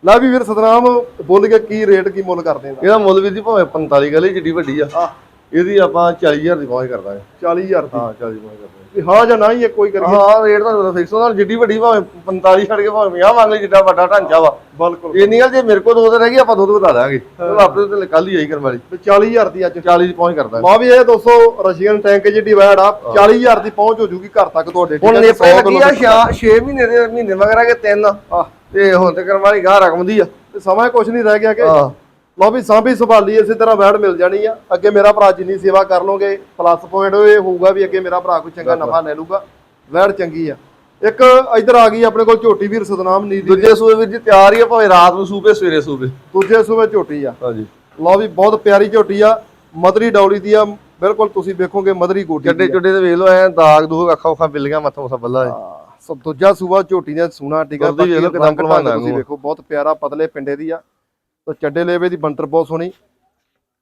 [SPEAKER 1] ਲੈ ਵੀ ਵੀਰ ਸਤਨਾਮ ਬੋਲ ਕੇ ਕੀ ਰੇਟ ਕੀ ਮੁੱਲ ਕਰਦੇ ਆ?
[SPEAKER 2] ਇਹਦਾ ਮੁੱਲ ਵੀ ਦੀ ਭਾਵੇਂ 45 ਗਲੀ ਜਿੱਡੀ ਵੱਡੀ ਆ। ਇਹਦੀ ਆਪਾਂ 40000 ਦੀ ਪਹੁੰਚ ਕਰ ਦਾਂਗੇ।
[SPEAKER 1] 40000 ਦੀ?
[SPEAKER 2] ਹਾਂ 40 ਪਹੁੰਚ ਕਰ ਦਾਂਗੇ।
[SPEAKER 1] ਵੀ ਹਾਂ ਜਾਂ ਨਾ ਹੀ ਕੋਈ ਕਰੀਏ।
[SPEAKER 2] ਹਾਂ ਰੇਟ ਤਾਂ ਫਿਕਸ ਹੁੰਦਾ ਜਿੱਡੀ ਵੱਡੀ ਭਾਵੇਂ 45 ਛੱਡ ਕੇ ਭਾਵੇਂ 50 ਮੰਗ ਲਈ ਜਿੱਡਾ ਵੱਡਾ ਢਾਂਚਾ ਵਾ।
[SPEAKER 1] ਬਿਲਕੁਲ।
[SPEAKER 2] ਇਹ ਨਹੀਂ ਗੱਲ ਜੇ ਮੇਰੇ ਕੋਲ ਦੋ ਦਿਨ ਰਹਿ ਗਈ ਆਪਾਂ ਦੁੱਧ ਵਧਾ ਦਾਂਗੇ ਚਲੋ ਆਪੇ ਤੇ ਕੱਲ ਹੀ ਆਈ ਕਰਨ ਵਾਲੀ।
[SPEAKER 1] ਵੀ 40000 ਦੀ ਅੱਜ।
[SPEAKER 2] 40 ਦੀ ਪਹੁੰਚ ਕਰ ਦਾਂਗੇ।
[SPEAKER 1] ਲਓ ਵੀ ਇਹ ਦੋਸਤੋ ਰਸ਼ੀਅਨ ਟੈਂਕ ਜਿਹੜੀ ਵੈੜ ਆ। 40000 ਦੀ ਪਹੁੰਚ ਹੋ ਜੂਗੀ ਘਰ ਤੱਕ ਤੁਹਾਡੇ
[SPEAKER 2] ਹੁਣ ਨੇਪਰੇ
[SPEAKER 1] 100
[SPEAKER 2] ਲੱਗੀ ਆ 6 ਮਹੀਨੇ ਦੇ ਮਹੀਨੇ ਮਗਰ ਆ ਕੇ ਤਿੰਨ।
[SPEAKER 1] ਆਹ,
[SPEAKER 2] ਤੇ ਹੁਣ ਤੇ ਕਰਨ ਵਾਲੀ ਗਾਹ ਰਕਮ ਦੀ ਆ।
[SPEAKER 1] ਤੇ ਸਮਾਂ ਕੁਝ ਨਹੀਂ ਰਹਿ ਗਿਆ ਕਿ ਲਓ ਵੀ ਸਾਂਭੀ ਸੰਭਾਲੀ ਇਸੇ ਤਰ੍ਹਾਂ ਵੈੜ ਮਿਲ ਜਾਣੀ ਆ। ਅੱਗੇ ਮੇਰਾ ਭਰਾ ਜਿੰਨੀ ਸੇਵਾ ਕਰ ਲੋਗੇ ਪਲੱਸ ਪੁਆਇੰਟ ਇਹ ਹੋਊਗਾ ਵੀ ਅੱਗੇ ਮੇਰਾ ਭਰਾ ਕੋਈ ਚੰਗਾ ਨਫਾ ਲੈ ਲੂਗਾ ਵੈੜ ਚੰਗੀ ਆ। ਇੱਕ ਇੱਧਰ ਆ ਗਈ ਆਪਣੇ ਕੋਲ ਝੋਟੀ ਵੀਰ ਸਤਨਾਮ ਨੀਦੀ
[SPEAKER 2] ਦੂਜੇ ਸੂਬੇ ਵਿੱਚ ਤਿਆਰ ਹੀ ਆ ਭਾਵੇਂ ਰਾਤ ਨੂੰ ਸੂਬੇ ਸਵੇਰੇ ਸੂਬੇ
[SPEAKER 1] ਦੂਜੇ ਸੂਬੇ ਝੋਟੀ ਆ।
[SPEAKER 2] ਹਾਂਜੀ।
[SPEAKER 1] ਲਓ ਵੀ ਬਹੁਤ ਪਿਆਰੀ ਝੋਟੀ ਆ। ਮਦਰੀ ਡੌਲੀ ਦੀ ਆ। ਬਿਲਕੁਲ ਤੁਸੀਂ ਵੇਖੋਗੇ ਮਦਰੀ ਗੋਟੀ
[SPEAKER 2] ਚੱਡੇ। ਚੁੱਡੇ ਤੇ ਵੇਖ ਲੋ ਐ ਦਾਗ ਦੂਗ ਅੱਖਾਂ ਅੱਖਾਂ ਬਿੱਲੀਆਂ ਮੱਥਾ ਮੱਥਾ ਬੱਲਾ। ਹੈ।
[SPEAKER 1] ਦੂਜਾ ਸੂਬਾ ਝੋਟੀ ਨੇ ਸੂਣਾ ਟਿਕਾ
[SPEAKER 2] ਦੁੱਧ ਵੀ ਵੇਖ ਲਓ ਕਿੱਦਾਂ
[SPEAKER 1] ਰੰਗ ਢੰਗ
[SPEAKER 2] ਭਲਵਾਨਾਂ
[SPEAKER 1] ਤੁਸੀਂ। ਵੇਖੋ ਬਹੁਤ ਪਿਆਰਾ ਪਤਲੇ ਪਿੰਡੇ ਦੀ ਆ। ਸੋ ਚੱਡੇ ਲੇਵੇ ਦੀ ਬੰਤਰ ਬਹੁਤ ਸੋਹਣੀ।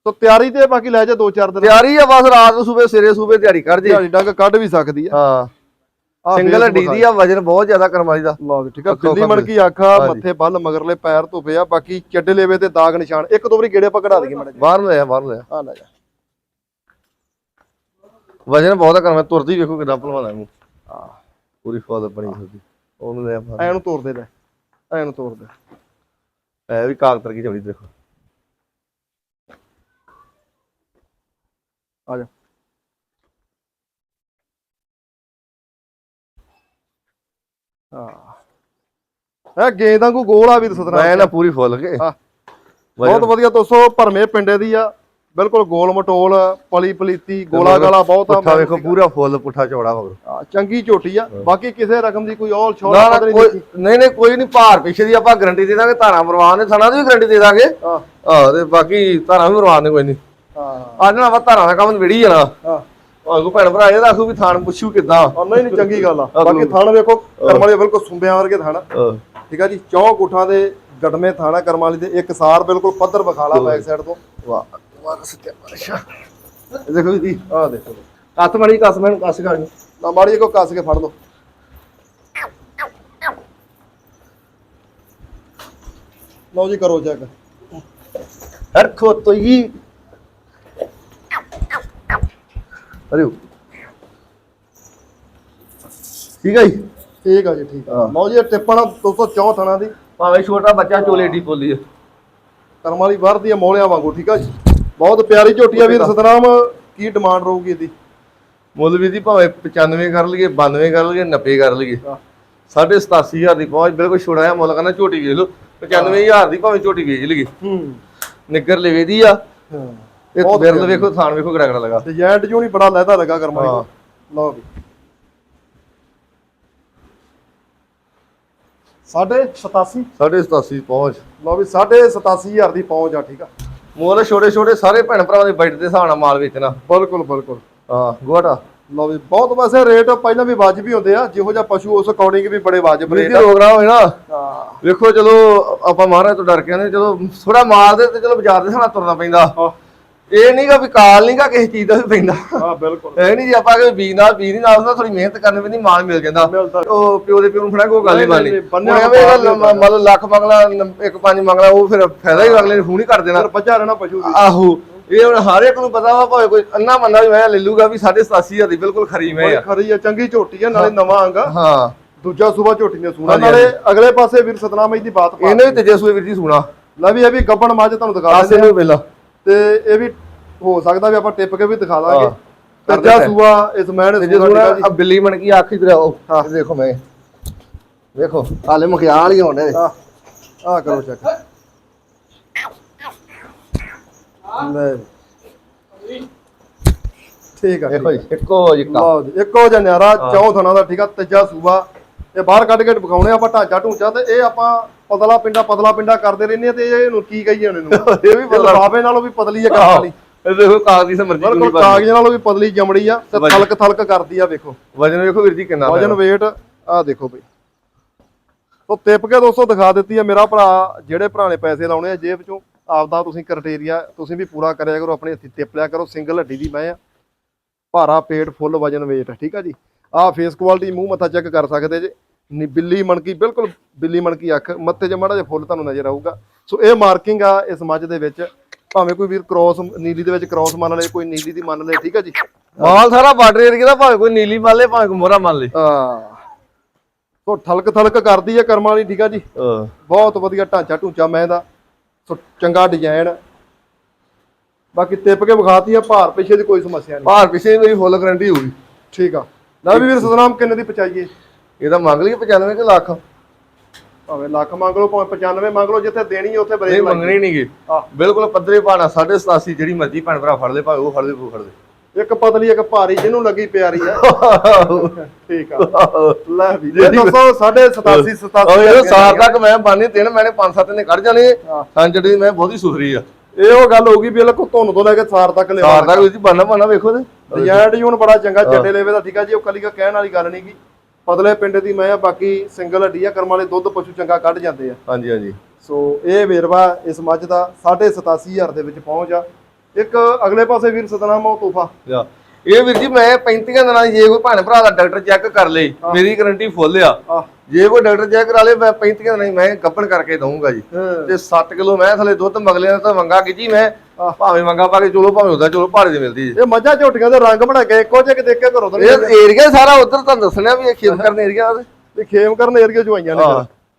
[SPEAKER 1] ਸੋ ਤਿਆਰੀ ਤੇ ਬਾਕੀ ਲੈ ਜਾ ਦੋ ਚਾਰ ਦਿਨ।
[SPEAKER 2] ਤਿਆਰੀ ਆ ਬਸ ਰਾਤ ਨੂੰ ਸੂਬੇ ਸਵੇਰੇ ਸੂਬੇ ਦਿਹਾੜੀ ਕਰ ਜੇ।
[SPEAKER 1] ਦਿਹਾੜੀ ਡੰਗ ਕੱਢ ਵੀ ਸਕਦੀ ਆ।
[SPEAKER 2] ਹਾਂ। ਸਿੰਗਲ ਹੱਡੀ ਦੀ। ਆ ਵਜਨ ਬਹੁਤ ਜ਼ਿਆਦਾ ਕਰਮਾਈ ਦਾ।
[SPEAKER 1] ਲਓ ਵੀ ਠੀਕ ਆ।
[SPEAKER 2] ਅੱਖਾਂ
[SPEAKER 1] ਮਣਕੀ ਆਖਾ। ਮੱਥੇ ਬੱਲ ਮਗਰਲੇ ਪੈਰ ਧੁੱਪੇ ਆ। ਬਾਕੀ ਚੱਡੇ ਲੇਵੇ ਤੇ ਦਾਗ ਨਿਸ਼ਾਨ। ਇੱਕ ਦੋ ਵਾਰੀ ਗੇੜੇ ਆਪਾਂ ਕਢਾ ਦਈਏ ਮੜਾ
[SPEAKER 2] ਬਾਹਰ ਨੂੰ ਲਿਆ ਬਾਹਰ ਨੂੰ ਲਿਆ
[SPEAKER 1] ਆ। ਲੈ ਜਾ।
[SPEAKER 2] ਵਜਨ ਬਹੁਤ ਆ ਕਰਮਾਈ ਤੁਰਦੀ ਵੇਖੋ ਕਿਦਾਂ ਭਲਵਾਨਾ ਨੂੰ।
[SPEAKER 1] ਆ
[SPEAKER 2] ਪੂਰੀ ਫੁੱਲ ਬਣੀ ਹੋਦੀ ਉਹਨੂੰ ਲਿਆ ਬਾਹਰ
[SPEAKER 1] ਐ ਨੂੰ ਤੋੜ ਦੇ ਲੈ ਐ ਨੂੰ ਤੋੜ ਦੇ
[SPEAKER 2] ਐ ਵੀ ਕਾਗਤਰ ਕੀ ਚੌੜੀ ਦੇਖੋ।
[SPEAKER 1] ਆ ਜਾ। ਹਾਂ। ਇਹ ਗੇਂਦ ਵਾਂਗੂ ਗੋਲ ਆ ਵੀਰ
[SPEAKER 2] ਮੈਂ
[SPEAKER 1] ਸਤਨਾਮ।
[SPEAKER 2] ਨਾ ਪੂਰੀ ਫੁੱਲ ਕੇ।
[SPEAKER 1] ਬਹੁਤ ਵਧੀਆ ਦੋਸਤੋ ਭਰਮੇ ਪਿੰਡੇ ਦੀ ਆ। ਬਿਲਕੁਲ ਗੋਲ ਮਟੋਲ ਪਲੀ ਪਲੀਤੀ ਗੋਲਾ ਗਾਲਾ ਬਹੁਤ ਆ
[SPEAKER 2] ਪੁੱਠਾ ਵੇਖੋ ਪੂਰਾ ਫੁੱਲ ਪੁੱਠਾ ਚੌੜਾ ਮਗਰ
[SPEAKER 1] ਚੰਗੀ ਝੋਟੀ ਆ। ਬਾਕੀ ਕਿਸੇ ਰਕਮ ਦੀ ਕੋਈ ਔਲ
[SPEAKER 2] ਨਾ ਨਾ
[SPEAKER 1] ਨਹੀਂ
[SPEAKER 2] ਨਹੀਂ ਨਹੀਂ ਕੋਈ ਨਹੀਂ ਭਾਰ ਪਿੱਛੇ ਦੀ ਆਪਾਂ ਗਾਰੰਟੀ ਦੇ ਦਾਂਗੇ ਧਾਰਾਂ ਮਰਵਾਨ ਦੇ ਥਣਾ ਦੀ ਵੀ ਗਾਰੰਟੀ ਦੇ ਦਾਂਗੇ।
[SPEAKER 1] ਹਾਂ।
[SPEAKER 2] ਤੇ ਬਾਕੀ ਧਾਰਾਂ ਵੀ ਮਰਵਾਨ ਦੇ ਕੋਈ ਨਹੀਂ।
[SPEAKER 1] ਹਾਂ।
[SPEAKER 2] ਅੱਜ ਨਾ ਆਪਾਂ ਧਾਰਾਂ ਦਾ ਕੰਮ ਨਵੇੜੀ ਜਾਣਾ।
[SPEAKER 1] ਹਾਂ।
[SPEAKER 2] ਆਗੂ ਭੈਣ ਭਰਾ ਇਹਦਾ ਆਖੂ ਵੀ ਥਾਣ ਪੁੱਛੂ ਕਿੱਦਾਂ।
[SPEAKER 1] ਨਹੀਂ ਨਹੀਂ ਚੰਗੀ ਗੱਲ ਆ। ਬਾਕੀ। ਥਣ ਵੇਖੋ ਕਰਮ ਵਾਲੇ ਬਿਲਕੁਲ ਸੁੰਬਿਆਂ ਵਰਗੇ ਥਣ ਠੀਕ ਆ ਜੀ ਚੌਂ ਗੁੱਠਾਂ ਦੇ ਗੜਮੇ ਥਾਣਾ ਕਰਮ ਵਾਲੀ ਦੇ। ਇੱਕ ਸਾਰ ਬਿਲਕੁਲ ਪੱਧਰ ਵਿਖਾਲਾ ਬੈਕ ਸਾਈਡ ਤੋਂ।
[SPEAKER 2] ਵਾਹ। ਵਾਹ ਸੱਚਾ ਅੱਛਾ ਇਹ ਦੇਖੋ ਜੀ।
[SPEAKER 1] ਆਹ ਦੇਖੋ।
[SPEAKER 2] ਹੱਥ ਮੜੀ ਕਸ ਮੈਨੂੰ ਕਸ ਗਾਣੀ
[SPEAKER 1] ਨਾ ਜਿਹੀ ਕੋ ਕੱਸ ਕੇ ਫੜ ਲਓ। ਲਓ ਜੀ ਕਰੋ ਚੈੱਕ
[SPEAKER 2] ਰੱਖੋ ਤੋਈ। ਅਰੇ ਠੀਕ ਹੈ ਜੀ?
[SPEAKER 1] ਠੀਕ ਆ ਜੀ ਠੀਕ ਆ।
[SPEAKER 2] ਹਾਂ।
[SPEAKER 1] ਲਓ ਜੀ ਟਿੱਪਣ ਦੋਸਤੋ ਚੌਂ ਥਣਾ ਦੀ।
[SPEAKER 2] ਭਾਵੇਂ ਛੋਟਾ ਬੱਚਾ ਚੋਲੇ ਢੀ ਪੋਲੀ ਹੈ
[SPEAKER 1] ਕਰਮ ਵਾਲੀ ਵਰਦੀ ਆ ਮੋਲਿਆਂ ਵਾਂਗੂ ਠੀਕ ਆ ਜੀ? ਬਹੁਤ ਪਿਆਰੀ ਝੋਟੀ ਆ ਵੀਰ ਸਤਨਾਮ ਕੀ ਡਿਮਾਂਡ ਰਹੂਗੀ ਇਹਦੀ?
[SPEAKER 2] ਮੁੱਲ ਵੀ ਦੀ ਭਾਵੇਂ 95 ਕਰ ਲਈਏ 92 ਕਰ ਲਈਏ 90 ਕਰ ਲਈਏ।
[SPEAKER 1] ਹਾਂ।
[SPEAKER 2] ਸਾਢੇ 87000 ਦੀ ਪਹੁੰਚ ਬਿਲਕੁਲ ਛੋੜਾ ਮੁੱਲ ਕਰਨਾ ਝੋਟੀ ਵੇਚ ਲਓ 95000 ਦੀ ਭਾਵੇਂ ਝੋਟੀ ਵੇਚ ਲਈਏ।
[SPEAKER 1] ਹੂੰ।
[SPEAKER 2] ਨਿੱਗਰ ਲਵੇ ਦੀ ਆ। ਤੇ ਬਿਰਲ। ਵੇਖੋ ਥਾਣ ਵੇਖੋ ਗੜਗੜ ਲਗਾ।
[SPEAKER 1] ਡਿਜ਼ਾਈਨ ਜੂ ਨਹੀਂ ਬੜਾ ਲਹਿਦਾ ਲੱਗਾ ਕਰਮ। ਲਓ ਵੀ। ਸਾਢੇ 87
[SPEAKER 2] ਸਾਢੇ 87 ਪਹੁੰਚ।
[SPEAKER 1] ਲਓ ਵੀ ਸਾਢੇ 87000 ਦੀ ਪਹੁੰਚ ਆ ਠੀਕ ਆ।
[SPEAKER 2] ਮੁੱਲ ਛੋਟੇ ਛੋਟੇ ਸਾਰੇ ਭੈਣ ਭਰਾਵਾਂ ਦੇ ਬਜਟ ਦੇ ਹਿਸਾਬ ਨਾਲ ਮਾਲ ਵੇਚਣਾ।
[SPEAKER 1] ਬਿਲਕੁਲ ਬਿਲਕੁਲ।
[SPEAKER 2] ਹਾਂ ਗੋਟਾ
[SPEAKER 1] ਲਓ ਵੀ ਬਹੁਤ ਵੈਸੇ ਰੇਟ ਪਹਿਲਾਂ ਵੀ ਵਾਜਬ ਹੁੰਦੇ ਆ। ਜਿਹੋ ਜਿਹਾ ਪਸ਼ੂ ਉਸ ਅਕੋਰਡਿੰਗ ਵੀ ਬੜੇ ਵਾਜਬ ਰੇਟ ਆ।
[SPEAKER 2] ਪ੍ਰੋਗਰਾਮ ਹੋਏ ਨਾ।
[SPEAKER 1] ਹਾਂ।
[SPEAKER 2] ਵੇਖੋ ਚਲੋ ਆਪਾਂ ਮਹਾਰਾਜ ਤੋਂ ਡਰ ਕੇ ਆਨੇ ਚਲੋ ਥੋੜਾ ਮਾਲ ਦੇ ਤੇ ਚਲੋ ਬਾਜ਼ਾਰ ਦੇ ਸਾਨਾ ਤੁਰਨਾ ਪੈਂਦਾ। ਇਹ ਨਹੀਂਗਾ ਵੀ ਕਾਲ ਨਹੀਂਗਾ ਕਿਸੇ ਚੀਜ਼ ਦਾ ਵੀ ਪੈਂਦਾ।
[SPEAKER 1] ਹਾਂ ਬਿਲਕੁਲ।
[SPEAKER 2] ਇਹ ਨਹੀਂ ਜੀ ਆਪਾਂ ਕਿ ਬੀਜ ਨਾਲ ਬੀਜ ਨਹੀਂ ਨਾਲ ਹੁੰਦਾ ਥੋੜੀ ਮਿਹਨਤ ਕਰਨੀ ਪੈਂਦੀ ਮਾਲ ਮਿਲ ਜਾਂਦਾ। ਉਹ ਪਿਓ ਦੇ ਪਿਓ ਨੂੰ ਫੜਾ ਕੋਈ ਗੱਲ ਨਹੀਂ
[SPEAKER 1] ਨਹੀਂ,
[SPEAKER 2] ਬਾਨੀ ਮਤਲਬ ਲੱਖ ਮੰਗਲਾ ਇੱਕ ਪੰਜ ਮੰਗਲਾ ਉਹ ਫਿਰ ਫਾਇਦਾ ਹੀ ਅਗਲੇ ਨੇ ਫੋਨ ਹੀ ਕਰ ਦੇਣਾ।
[SPEAKER 1] ਫਿਰ ਬੱਚਾ ਰਹਿਣਾ ਪਸ਼ੂ ਵੀ
[SPEAKER 2] ਆਹੋ ਇਹ ਹੁਣ ਹਰ ਇੱਕ ਨੂੰ ਪਤਾ ਵਾ ਭਾਵੇਂ ਕੋਈ ਅੰਨਾ ਮੰਨਾ ਵੀ ਮੈਂ ਲੈ ਲੂਗਾ ਵੀ 87500 ਦੀ ਬਿਲਕੁਲ ਖਰੀ ਮੈਂ
[SPEAKER 1] ਖਰੀ ਆ ਚੰਗੀ ਝੋਟੀ ਆ ਨਾਲੇ ਨਵਾਂ ਅੰਗ ਆ।
[SPEAKER 2] ਹਾਂ।
[SPEAKER 1] ਦੂਜਾ ਸੂਬਾ ਝੋਟੀ ਨੇ ਸੂਣਾ। ਨਾਲੇ ਅਗਲੇ ਪਾਸੇ ਵੀਰ ਸਤਨਾਮ ਜੀ ਦੀ ਬਾਤ ਪਾ
[SPEAKER 2] ਇਹਨੇ ਵੀ ਤੇਜੇ ਸੂਏ ਵੀਰ ਜੀ ਸੁਣਾ।
[SPEAKER 1] ਲੈ ਵੀ ਇਹ ਵੀ ਗੱਬਣ ਮੱਝ ਤੁਹਾਨੂੰ ਦਿਖਾ ਦਿੰਦੇ ਆ।
[SPEAKER 2] ਪਹਿਲਾਂ
[SPEAKER 1] ਤੇ ਇਹ ਵੀ ਹੋ ਸਕਦਾ ਵੀ ਆਪਾਂ ਟਿਪ ਕੇ ਵੀ ਦਿਖਾ ਦਾਂਗੇ ਤੀਜਾ। ਸੂਆ ਇਸ ਮੈਣ
[SPEAKER 2] ਤੇਜੇ ਸੁਣਾ ਆ ਬਿੱਲੀ ਬਣ ਗਈ ਅੱਖ ਇਧਰ ਆਓ ਦੇਖੋ ਮੈਂ। ਵੇਖੋ ਹਾਲੇ ਮਖਿਆਲ ਹੀ ਹੋਣੇ
[SPEAKER 1] ਆ ਆ ਕਰੋ ਚੈੱਕ ਲੈ। ਠੀਕ ਆ
[SPEAKER 2] ਦੇਖੋ ਇੱਕੋ ਜਿੱਕਾ
[SPEAKER 1] ਲਓ ਜੀ ਇੱਕੋ ਜਿਹਾ ਨਿਆਰਾ ਚੌ ਥਣਾ ਦਾ ਠੀਕ ਆ ਤੀਜਾ ਸੂਬਾ ਇਹ ਬਾਹਰ ਕੱਢ ਕੇ ਵਿਖਾਉਣੇ ਆਪਾਂ ਢਾਂਚਾ ਢੂੰਚਾ ਤੇ ਇਹ ਆਪਾਂ ਪਤਲਾ ਪਿੰਡਾ ਪਤਲਾ ਪਿੰਡਾ ਕਰਦੇ ਰਹਿੰਦੇ ਆ ਤੇ ਇਹਨੂੰ ਕੀ ਕਹੀਏ ਇਹਨੂੰ? [LAUGHS]
[SPEAKER 2] ਇਹ ਵੀ।
[SPEAKER 1] ਲਫਾਫੇ ਨਾਲੋਂ ਵੀ ਪਤਲੀ ਆ ਕੰਮ ਵਾਲੀ
[SPEAKER 2] ਇਹ ਦੇਖੋ ਕਾਗਜ਼ੀ ਸਮਰਜੀ
[SPEAKER 1] ਬਿਲਕੁਲ ਕਾਗਜ਼ਾਂ ਨਾਲੋਂ ਵੀ ਪਤਲੀ ਜਮੜੀ ਆ ਤੇ ਥਲਕ ਥਲਕ ਕਰਦੀ ਆ ਵੇਖੋ।
[SPEAKER 2] ਵਜਨ ਵੇਖੋ ਵੀਰ ਜੀ ਕਿੰਨਾ
[SPEAKER 1] ਵਜਨ weight ਆ ਦੇਖੋ ਬਈ। ਤੋ ਟਿਪ ਕੇ ਦੋਸਤੋ ਦਿਖਾ ਦਿੱਤੀ ਆ ਮੇਰਾ ਭਰਾ ਜਿਹੜੇ ਭਰਾ ਨੇ ਪੈਸੇ ਲਾਉਣੇ ਆ ਜੇਬ ਚੋਂ ਆਪਦਾ ਤੁਸੀਂ ਕ੍ਰਾਈਟੇਰੀਆ ਤੁਸੀਂ ਵੀ ਪੂਰਾ ਕਰਿਆ ਕਰੋ ਆਪਣੇ ਹੱਥੀ ਟਿਪ ਲਿਆ ਕਰੋ ਸਿੰਗਲ ਹੱਡੀ ਦੀ ਮੈਂ ਆ। ਭਾਰਾ ਪੇਟ ਫੁੱਲ ਵਜਨ weight ਠੀਕ ਆ ਜੀ? ਆਹ ਫੇਸ ਕੁਆਲਿਟੀ ਮੂੰਹ ਮੱਥਾ ਚੈੱਕ ਕਰ ਸਕਦੇ ਜੇ। ਨੀ ਬਿੱਲੀ ਮਣਕੀ ਬਿਲਕੁਲ ਬਿੱਲੀ ਮਣਕੀ ਅੱਖ ਮੱਥੇ 'ਚ ਮਾੜਾ ਜਿਹਾ ਫੁੱਲ ਤੁਹਾਨੂੰ ਨਜ਼ਰ ਆਊਗਾ। ਸੋ ਇਹ ਮਾਰਕਿੰਗ ਆ ਇਸ ਮੱਝ ਦੇ ਵਿੱਚ। ਭਾਵੇਂ ਕੋਈ ਵੀਰ ਕ੍ਰੋਸ ਨੀਲੀ ਦੇ ਵਿੱਚ ਕ੍ਰੋਸ ਮੰਨ ਲਏ ਕੋਈ ਨੀਲੀ ਦੀ ਮੰਨ ਲਏ ਠੀਕ ਆ ਜੀ?
[SPEAKER 2] ਮਾਲ ਸਾਰਾ ਬਾਰਡਰ ਏਰੀਆ ਦਾ ਭਾਵੇਂ ਕੋਈ ਨੀਲੀ ਮੰਨ ਲੇ ਭਾਵੇਂ ਕੋਈ ਮੋਹਰਾ ਮੰਨ ਲੇ।
[SPEAKER 1] ਆ ਸੋ ਠਲਕ ਥਲਕ ਕਰਦੀ ਹੈ ਕਰਮਾਂ ਵਾਲੀ ਠੀਕ ਆ ਜੀ? ਬਹੁਤ ਵਧੀਆ ਢਾਂਚਾ ਢੂੰਚਾ ਮੈਂ ਦਾ ਸੋ ਚੰਗਾ ਡਿਜ਼ਾਈਨ ਬਾਕੀ ਟਿਪ ਕੇ ਵਿਖਾਤੀ ਆ ਭਾਰ ਪਿੱਛੇ ਦੀ ਕੋਈ ਸਮੱਸਿਆ ਨਹੀਂ।
[SPEAKER 2] ਭਾਰ ਪਿੱਛੇ ਦੀ ਮੇਰੀ ਫੁੱਲ ਗਾਰੰਟੀ ਹੋਊਗੀ।
[SPEAKER 1] ਠੀਕ ਆ। ਲੈ ਵੀ ਵੀਰ ਸਤਨਾਮ ਕਿੰਨੇ ਦੀ ਪਚਾਈਏ
[SPEAKER 2] ਇਹਦਾ ਮੰਗ ਲਈਏ 95 ਕਿ ਲੱਖ।
[SPEAKER 1] ਭਾਵੇਂ ਲੱਖ ਮੰਗ ਲਓ ਭਾਵੇਂ 95 ਮੰਗ ਲਓ ਜਿੱਥੇ ਦੇਣੀ ਹੈ ਉੱਥੇ
[SPEAKER 2] ਨਹੀਂ
[SPEAKER 1] ਬਰੇਕ
[SPEAKER 2] ਮੰਗਣੀ ਨਹੀਂਗੀ। ਬਿਲਕੁਲ ਪੱਧਰੇ ਭਾਣਾ 87 ਜਿਹੜੀ ਮਰਜ਼ੀ ਭੈਣ ਭਰਾ ਫੜ ਲੈ ਭਾਵੇਂ ਉਹ ਫੜ ਲੈ ਉਹ ਫੜ ਲੈ।
[SPEAKER 1] ਇੱਕ ਪਤਲੀ ਇੱਕ ਭਾਰੀ ਜਿਹਨੂੰ ਲੱਗੀ ਪਿਆਰੀ ਆ। ਠੀਕ ਆ। ਲੈ ਵੀ ਇਹ ਦੱਸੋ 87 87
[SPEAKER 2] ਉਹ ਇਹ ਸਾਰ ਤੱਕ ਮੈਂ ਬਾਨੀ ਤਿੰਨ ਮੈਨੇ ਪੰਜ ਸੱਤ ਨੇ ਕੱਢ ਜਾਣੇ।
[SPEAKER 1] ਹਾਂ।
[SPEAKER 2] ਸੰਜੜੀ ਮੈਂ ਬਹੁਤੀ ਸੁਥਰੀ ਆ।
[SPEAKER 1] ਇਹ ਉਹ ਗੱਲ ਹੋਊਗੀ ਵੀ ਇਹ ਕੋ ਤੁਹਾਨੂੰ ਤੋਂ ਲੈ ਕੇ ਸਾਰ ਤੱਕ ਲਿਆ
[SPEAKER 2] ਸਾਰ ਤੱਕ ਬਾਨਾ ਬਾਨਾ ਵੇਖੋ ਤੇ।
[SPEAKER 1] ਡਿਜ਼ਾਈਨ ਡਿਜ਼ਾਈਨ ਬੜਾ ਚੰਗਾ ਚੱਡੇ ਲੈਵੇ ਦਾ ਠੀਕ ਆ ਜੀ ਉਹ ਕਲੀ ਕਾ ਕਹਿਣ ਵਾਲੀ ਗੱਲ ਨਹੀਂ ਗੀ। ਪਤਲੇ ਪਿੰਡ ਦੀ ਮੈਂ ਆ ਬਾਕੀ ਸਿੰਗਲ ਹੱਡੀ ਆ ਕਰਮ ਵਾਲੇ ਦੁੱਧ ਪਸ਼ੂ ਚੰਗਾ ਕੱਢ ਜਾਂਦੇ ਆ।
[SPEAKER 2] ਹਾਂਜੀ ਹਾਂਜੀ।
[SPEAKER 1] ਸੋ ਇਹ ਵੇਰਵਾ ਇਸ ਮੱਝ ਦਾ 87500 ਦੇ ਵਿੱਚ ਪਹੁੰਚ ਆ। ਇੱਕ ਅਗਲੇ ਪਾਸੇ ਵੀਰ ਸਤਨਾਮ ਉਹ ਤੋਹਫਾ।
[SPEAKER 2] ਯਾ। ਇਹ ਵੀਰ ਜੀ ਮੈਂ 35 ਦਿਨਾਂ ਦੀ ਜੇ ਕੋਈ ਭੈਣ ਭਰਾ ਦਾ ਡਾਕਟਰ ਚੈੱਕ ਕਰ ਲੇ ਮੇਰੀ ਗਾਰੰਟੀ ਫੁੱਲ ਆ। ਜੇ ਕੋਈ ਡਾਕਟਰ ਚੈੱਕ ਕਰਾ ਲੇ ਮੈਂ 35 ਦਿਨਾਂ ਦੀ ਮੈਂ ਗੱਪਣ ਕਰਕੇ ਦਊਂਗਾ ਜੀ। ਤੇ 7 ਕਿਲੋ ਮੈਂ ਥਲੇ ਦੁੱਧ ਮਗਲੇ ਦਾ ਤਾਂ ਮੰਗਾ ਕੀਤੀ ਮੈਂ
[SPEAKER 1] ਆਹ।
[SPEAKER 2] ਭਾਵੇਂ ਮੰਗਾ ਪਾ ਕੇ ਚਲੋ ਭਾਵੇਂ ਉਹਦਾ ਚਲੋ ਭਾੜੇ ਦੀ ਮਿਲਦੀ ਜੀ।
[SPEAKER 1] ਇਹ ਮੱਝਾਂ ਝੋਟੀਆਂ ਦੇ ਰੰਗ ਬਣਾ ਕੇ ਇੱਕੋ ਜਿਹੇ ਕਿ ਦੇਖ ਕੇ ਘਰੋਂ ਤਾਂ
[SPEAKER 2] ਇਹ ਏਰੀਆ ਸਾਰਾ ਉਧਰ ਤੁਹਾਨੂੰ ਦੱਸਣਿਆ ਵੀ ਇਹ ਖੇਮ ਕਰਨ ਏਰੀਆ
[SPEAKER 1] ਤੇ ਖੇਮ ਕਰਨ ਏਰੀਆ ਚ ਆਈਆਂ ਨੇ।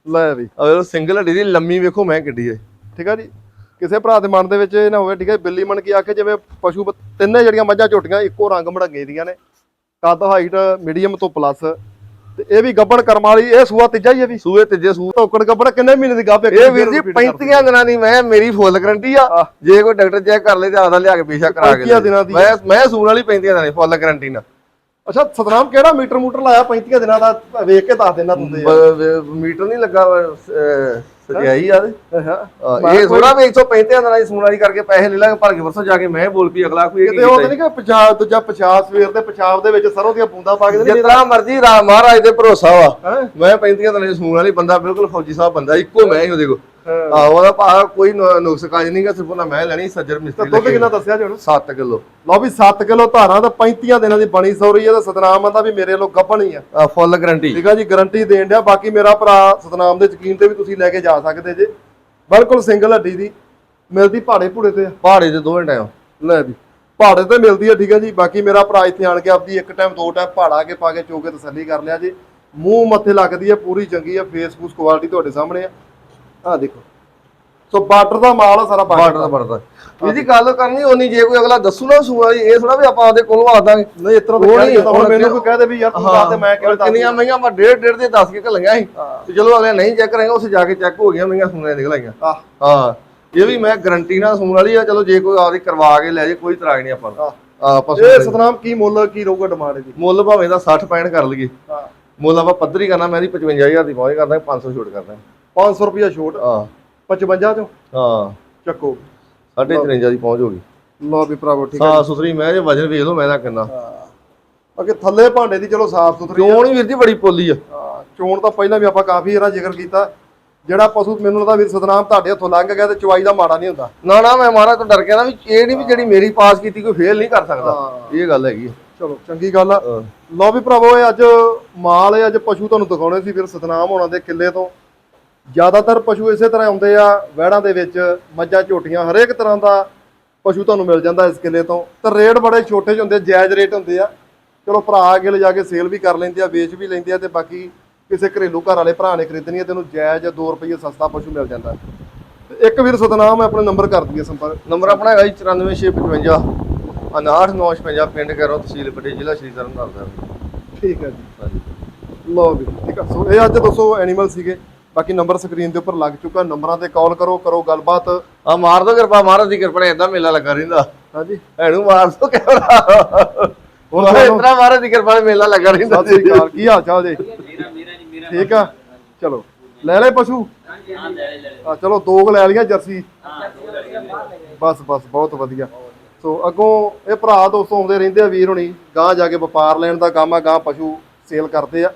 [SPEAKER 1] ਲੈ ਵੀ।
[SPEAKER 2] ਅਗਰ ਸਿੰਗਲ ਹੱਡੀ ਦੀ ਲੰਮੀ ਵੇਖੋ ਮੈਂ ਕਿੱਡੀ ਹੈ
[SPEAKER 1] ਠੀਕ ਆ ਜੀ। ਕਿਸੇ ਭਰਾ ਦੇ ਮਨ ਦੇ ਵਿੱਚ ਇਹ ਨਾ ਹੋਵੇ ਠੀਕ ਹੈ ਬਿੱਲੀ ਮਨ ਕੀ ਆਖੇ ਜਿਵੇਂ ਪਸ਼ੂ ਤਿੰਨੇ ਜਿਹੜੀਆਂ ਮੱਝਾਂ ਝੋਟੀਆਂ ਇੱਕੋ ਰੰਗ ਮੜੰਗੇ ਦੀਆਂ ਨੇ ਕੱਦ ਹਾਈਟ ਮੀਡੀਅਮ ਤੋਂ ਪਲੱਸ ਤੇ ਇਹ ਵੀ ਗੱਬੜ ਕਰਮ ਵਾਲੀ ਇਹ ਸੂਆ ਤੀਜਾ ਹੀ ਇਹ ਵੀ
[SPEAKER 2] ਸੂਏ ਤੀਜੇ ਸੂ
[SPEAKER 1] ਧੋਕੜ ਗੱਬੜ ਕਿੰਨੇ ਮਹੀਨੇ ਦੀ ਗੱਭ
[SPEAKER 2] ਇਹ ਵੀਰ ਜੀ 35 ਦਿਨਾਂ ਦੀ ਮੈਂ ਮੇਰੀ ਫੁੱਲ ਗਾਰੰਟੀ ਆ। ਜੇ ਕੋਈ ਡਾਕਟਰ ਚੈੱਕ ਕਰ ਲੇ ਤੇ ਆਦਾ ਲਿਆ ਕੇ ਪੇਸ਼ਾ ਕਰਾ ਕੇ
[SPEAKER 1] 35
[SPEAKER 2] ਲੈ।
[SPEAKER 1] ਦਿਨਾਂ ਦੀ।
[SPEAKER 2] ਮੈਂ ਮੈਂ ਸੂਣ ਵਾਲੀ 35 ਦਿਨਾਂ ਦੀ ਫੁੱਲ ਗਾਰੰਟੀ ਨਾਲ
[SPEAKER 1] ਅੱਛਾ ਸਤਨਾਮ ਕਿਹੜਾ ਮੀਟਰ ਮੂਟਰ ਲਾਇਆ 35 ਦਿਨਾਂ ਦਾ ਵੇਖ ਕੇ ਦੱਸ ਦੇਣਾ ਤੂੰ ਤੇ ਯਾਰ।
[SPEAKER 2] ਬ- ਬ- ਮੀਟਰ ਨਹੀਂ ਲੱਗਾ ਸਜਾਈ ਆ ਤੇ ਇਹ ਥੋੜਾ ਵੀ 135 ਦਿਨਾਂ ਦੀ ਸੂਣ ਵਾਲੀ ਕਰਕੇ ਪੈਸੇ ਲੈ ਲਾਂਗੇ ਭਰ ਕੇ ਵਰਸੋਂ ਜਾ ਕੇ ਮੈਂ ਬੋਲ ਪਈ ਅਗਲਾ ਕੋਈ
[SPEAKER 1] ਕਿਤੇ ਉਹ ਤਾਂ ਨਹੀਂ ਕਿ ਪਿਸ਼ਾਬ ਦੂਜਾ ਸਵੇਰ ਦੇ ਪਿਸ਼ਾਬ ਦੇ ਵਿੱਚ ਸਰੋਂ ਦੀਆਂ ਬੂੰਦਾਂ ਪਾ ਕੇ ਨਹੀਂ
[SPEAKER 2] ਜਿਤਨਾ ਮਰਜ਼ੀ ਰਾਮ ਮਹਾਰਾਜ ਦੇ ਭਰੋਸਾ ਵਾ। ਮੈਂ 35 ਦਿਨਾਂ ਦੀ ਸੂਣ ਵਾਲੀ ਬੰਦਾ ਬਿਲਕੁਲ ਫੌਜੀ ਸਾਹਿਬ ਬੰਦਾ ਇੱਕੋ ਮੈਂ ਹੀ ਉਹਦੇ ਕੋ ਆਹ ਉਹਦਾ ਭਾ ਕੋਈ ਨੁਕਸ ਕਾਜ ਨਹੀਂਗਾ ਸਿਰਫ ਉਹਨਾਂ ਮੈਂ ਲੈਣੀ ਸੱਜਰ
[SPEAKER 1] ਤਾਂ
[SPEAKER 2] ਮਿਸਤਰੀ
[SPEAKER 1] ਦੁੱਧ ਕਿੰਨਾ ਦੱਸਿਆ ਜੀ ਹੁਣ
[SPEAKER 2] 7 ਕਿਲੋ।
[SPEAKER 1] ਲਓ ਵੀ 7 ਕਿਲੋ ਧਾਰਾਂ ਤਾਂ 35 ਦਿਨਾਂ ਦੀ ਬਣੀ ਸੌ ਰਹੀ ਹੈ ਤਾਂ ਸਤਨਾਮ ਆਂਦਾ ਵੀ ਮੇਰੇ ਲੋਕ ਗੱਭਣ ਹੀ ਆ।
[SPEAKER 2] ਆ ਫੁੱਲ ਗਾਰੰਟੀ
[SPEAKER 1] ਠੀਕ ਆ ਜੀ ਗਾਰੰਟੀ ਦੇਣ ਡਿਆ ਬਾਕੀ ਮੇਰਾ ਭਰਾ ਸਤਨਾਮ ਦੇ ਯਕੀਨ ਤੇ ਵੀ ਤੁਸੀਂ ਲੈ ਕੇ ਜਾ ਸਕਦੇ ਜੇ। ਬਿਲਕੁਲ ਸਿੰਗਲ ਹੱਡੀ ਦੀ ਮਿਲਦੀ ਪਹਾੜੇ ਭੂੜੇ ਤੇ ਆ।
[SPEAKER 2] ਪਹਾੜੇ ਦੇ ਦੋਵੇਂ ਟਾਈਮ।
[SPEAKER 1] ਲੈ ਵੀ ਪਹਾੜੇ ਤੇ ਮਿਲਦੀ ਹੈ ਠੀਕ ਹੈ ਜੀ। ਬਾਕੀ ਮੇਰਾ ਭਰਾ ਇੱਥੇ ਆਣ ਕੇ ਆਪਦੀ ਇੱਕ ਟਾਈਮ ਦੋ ਟਾਈਮ ਪਹਾੜਾ ਕੇ ਪਾ ਕੇ ਚੋ ਕੇ ਤਸੱਲੀ ਕਰ ਲਿਆ ਜੀ। ਮੂੰਹ ਮੱਥੇ ਲੱਗਦੀ ਹੈ ਪੂਰੀ ਚੰਗੀ ਹੈ ਫੇਸਬੁੱਕ ਕੁਆਲਿਟੀ ਤੁਹਾਡੇ ਸਾਹਮਣੇ ਆ। ਆ ਦੇਖੋ। ਸੋ ਬਾਰਡਰ ਦਾ ਮਾਲ ਆ ਸਾਰਾ
[SPEAKER 2] ਬਾਰਡਰ ਦਾ ਬਣਦਾ ਇਹ ਜੀ ਗੱਲ ਕਰਨੀ ਉਹਨੀ ਜੇ ਕੋਈ ਅਗਲਾ ਦੱਸੂ ਨਾ ਵਾਲੀ ਇਹ ਥੋੜਾ ਵੀ ਆਪਾਂ ਉਹਦੇ ਕੋਲੋਂ ਆ ਦਾਂਗੇ।
[SPEAKER 1] ਨਹੀਂ ਇਸ ਤਰ੍ਹਾਂ ਤਾਂ
[SPEAKER 2] ਉਹ
[SPEAKER 1] ਕਹਿ
[SPEAKER 2] ਨਹੀਂ,
[SPEAKER 1] ਦਿੱਤਾ, ਹੁਣ
[SPEAKER 2] ਹੁਣ
[SPEAKER 1] ਮੈਨੂੰ
[SPEAKER 2] ਕਿ-
[SPEAKER 1] ਕੋਈ ਕਹਿ ਦੇ ਵੀ ਯਾਰ ਤੂੰ ਦੱਸ ਦੇ ਮੈਂ ਕਿਵੇਂ ਦੱਸ
[SPEAKER 2] ਕਿੰਨੀਆਂ ਮਹੀਆਂ ਮੈਂ ਡੇਢ ਡੇਢ ਦੇ 10 ਕੇ ਘਲੀਆਂ ਸੀ। ਤੇ ਚਲੋ ਅਗਲੇ ਨਹੀਂ ਚੈੱਕ ਕਰਾਂਗੇ ਉੱਥੇ ਜਾ ਕੇ ਚੈੱਕ ਹੋ ਗਈਆਂ ਮਹੀਆਂ ਸੂਣਾਂ ਨਿਕਲ ਆਈਆਂ।
[SPEAKER 1] ਆ
[SPEAKER 2] ਹਾਂ ਇਹ ਵੀ ਮੈਂ ਗਾਰੰਟੀ ਨਾਲ ਸੂਣ ਵਾਲੀ ਆ ਚਲੋ ਜੇ ਕੋਈ ਆਪਦੀ ਕਰਵਾ ਕੇ ਲੈ ਜੇ ਕੋਈ ਇਤਰਾਜ਼ ਨਹੀਂ ਆਪਾਂ ਨੂੰ।
[SPEAKER 1] ਆਹ।
[SPEAKER 2] ਆ ਆਪਾਂ
[SPEAKER 1] ਇਹ
[SPEAKER 2] ਸੂਣ
[SPEAKER 1] ਸਤਨਾਮ ਕੀ ਮੁੱਲ ਕੀ ਰਹੂਗਾ ਡਿਮਾਂਡ ਇਹਦੀ?
[SPEAKER 2] ਮੁੱਲ ਭਾਵੇਂ ਦਾ 60 65 ਕਰ ਲਈਏ। ਮੁੱਲ ਆਪਾਂ ਪੱਧਰੀ ਕਰਨਾ ਮੈਂ ਇਹਦੀ 55000 ਦੀ ਪਹੁੰਚ ਕਰਦਾ 500 ਛੋਟ ਕਰਦਾ।
[SPEAKER 1] 500 ਰੁਪਿਆ ਛੋਟ।
[SPEAKER 2] ਹਾਂ।
[SPEAKER 1] 55 ਚੋਂ?
[SPEAKER 2] ਹਾਂ।
[SPEAKER 1] ਚੱਕੋ।
[SPEAKER 2] 53 ਦੀ ਪਹੁੰਚ ਹੋ ਗਈ।
[SPEAKER 1] ਲਓ ਵੀ ਭਰਾਵੋ ਠੀਕ ਹੈ
[SPEAKER 2] ਸਾਫ਼ ਸੁਥਰੀ ਮੈਂ ਜੇ ਵਜਨ ਵੇਖ ਲਓ ਮੈਂ ਦਾ ਕਿੰਨਾ
[SPEAKER 1] ਅੱਗੇ ਥੱਲੇ ਭਾਂਡੇ ਦੀ ਚਲੋ ਸਾਫ਼ ਸੁਥਰੀ।
[SPEAKER 2] ਚੋਣ ਵੀਰ ਜੀ ਬੜੀ ਪੋਲੀ ਆ।
[SPEAKER 1] ਚੋਣ ਤਾਂ ਪਹਿਲਾਂ ਵੀ ਆਪਾਂ ਕਾਫੀ ਇਹਦਾ ਜ਼ਿਕਰ ਕੀਤਾ। ਜਿਹੜਾ ਪਸ਼ੂ ਮੈਨੂੰ ਲੱਗਦਾ ਵੀਰ ਸਤਨਾਮ ਤੁਹਾਡੇ ਹੱਥੋਂ ਲੰਘ ਗਿਆ ਤੇ ਚਵਾਈ ਦਾ ਮਾੜਾ ਨਹੀਂ ਹੁੰਦਾ।
[SPEAKER 2] ਨਾ ਨਾ ਮੈਂ ਮਹਾਰਾਜ ਤੋਂ ਡਰ ਕੇ ਨਾ ਵੀ ਇਹ ਨਹੀਂ ਵੀ ਜਿਹੜੀ ਮੇਰੀ ਪਾਸ ਕੀਤੀ ਕੋਈ ਫੇਲ ਨਹੀਂ ਕਰ ਸਕਦਾ। ਇਹ ਗੱਲ ਹੈਗੀ।
[SPEAKER 1] ਚਲੋ ਚੰਗੀ ਗੱਲ ਆ। ਲਓ ਵੀ ਭਰਾਵੋ ਇਹ ਅੱਜ ਮਾਲ ਇਹ ਅੱਜ ਪਸ਼ੂ ਤੁਹਾਨੂੰ ਦਿਖਾਉਣੇ ਸੀ ਵੀਰ ਸਤਨਾਮ ਹੋਣਾ ਦੇ ਕਿੱਲੇ ਤੋਂ। ਜ਼ਿਆਦਾਤਰ ਪਸ਼ੂ ਇਸੇ ਤਰ੍ਹਾਂ ਆਉਂਦੇ ਆ ਵਹਿੜਾਂ ਦੇ ਵਿੱਚ ਮੱਝਾਂ ਝੋਟੀਆਂ ਹਰੇਕ ਤਰ੍ਹਾਂ ਦਾ ਪਸ਼ੂ ਤੁਹਾਨੂੰ ਮਿਲ ਜਾਂਦਾ ਇਸ ਕਿੱਲੇ ਤੋਂ। ਤੇ ਰੇਟ ਬੜੇ ਛੋਟੇ ਜਿਹੇ ਹੁੰਦੇ ਜਾਇਜ਼ ਰੇਟ ਹੁੰਦੇ ਆ। ਚਲੋ ਭਰਾ ਅੱਗੇ ਲਿਜਾ ਕੇ ਸੇਲ ਵੀ ਕਰ ਲੈਂਦੇ ਆ ਵੇਚ ਵੀ ਲੈਂਦੇ ਆ ਤੇ ਬਾਕੀ ਕਿਸੇ ਘਰੇਲੂ ਘਰ ਵਾਲੇ ਭਰਾ ਨੇ ਖਰੀਦਣੀ ਹੈ ਤੈਨੂੰ ਜਾਇਜ਼ 2 ਰੁਪਏ ਸਸਤਾ ਪਸ਼ੂ ਮਿਲ ਜਾਂਦਾ। ਤੇ ਇੱਕ ਵੀਰ ਸਤਨਾਮ ਆਪਣੇ ਨੰਬਰ ਕਰ ਦਈਏ ਸੰਪਰਕ।
[SPEAKER 2] ਨੰਬਰ ਆਪਣਾ ਹੈਗਾ ਜੀ 94655 58956 ਪਿੰਡ ਕਰੋ ਤਹਿਸੀਲ ਪਟੇ ਜ਼ਿਲ੍ਹਾ ਸ਼੍ਰੀ ਤਰਨਤਾਰਨ ਸਾਹਿਬ
[SPEAKER 1] ਠੀਕ ਹੈ ਜੀ। ਲਓ ਵੀ ਠੀਕ ਆ। ਸੋ ਇਹ ਅੱਜ ਦੱਸੋ ਐਨੀਮਲ ਸੀਗੇ। ਬਾਕੀ ਨੰਬਰ ਸਕਰੀਨ ਦੇ ਉੱਪਰ ਲੱਗ ਚੁੱਕਾ ਨੰਬਰਾਂ ਤੇ ਕਾਲ ਕਰੋ ਕਰੋ ਗੱਲਬਾਤ।
[SPEAKER 2] ਆ ਮਾਰ ਦੋ ਕਿਰਪਾ ਮਹਾਰਾਜ ਦੀ ਕਿਰਪਾ ਨਾਲ ਏਦਾਂ ਮੇਲਾ ਲੱਗਾ ਰਹਿੰਦਾ।
[SPEAKER 1] ਹਾਂਜੀ।
[SPEAKER 2] ਐਨੂੰ ਮਾਰ ਦੋ ਕੈਮਰਾ।
[SPEAKER 1] ਤੁਹਾਨੂੰ-
[SPEAKER 2] ਇਤਨਾ ਮਹਾਰਾਜ ਦੀ ਕਿਰਪਾ ਨਾਲ ਮੇਲਾ ਲੱਗਾ ਰਹਿੰਦਾ
[SPEAKER 1] ਸਤਿ ਸ੍ਰੀ ਅਕਾਲ ਕੀ ਹਾਲ ਚਾਲ ਜੀ? ਠੀਕ ਆ? ਚਲੋ ਲੈ ਲੈ ਪਸ਼ੂ ਆ ਚਲੋ ਦੋ ਕੁ ਲੈ ਲਈਆਂ ਜਰਸੀ। ਬਸ ਬਸ ਬਹੁਤ ਵਧੀਆ। ਸੋ ਅੱਗੋਂ ਇਹ ਭਰਾ ਦੋਸਤੋ ਆਉਂਦੇ ਰਹਿੰਦੇ ਆ ਵੀਰ ਹੁਣੀ ਗਾਂ ਜਾ ਕੇ ਵਪਾਰ ਲੈਣ ਦਾ ਕੰਮ ਆ ਗਾਂ ਪਸ਼ੂ ਸੇਲ ਕਰਦੇ ਆ।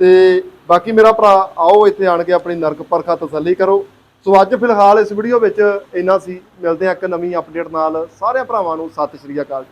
[SPEAKER 1] ਤੇ ਬਾਕੀ ਮੇਰਾ ਭਰਾ, ਆਓ ਇੱਥੇ ਆਣ ਕੇ ਆਪਣੀ ਨਰਕ ਪਰਖਾ ਤਸੱਲੀ ਕਰੋ। ਸੋ ਅੱਜ ਫਿਲਹਾਲ ਇਸ ਵੀਡੀਓ ਵਿੱਚ ਇੰਨਾ ਸੀ। ਮਿਲਦੇ ਹਾਂ ਇੱਕ ਨਵੀਂ ਅਪਡੇਟ ਨਾਲ। ਸਾਰਿਆਂ ਭਰਾਵਾਂ ਨੂੰ ਸਤਿ ਸ਼੍ਰੀ ਅਕਾਲ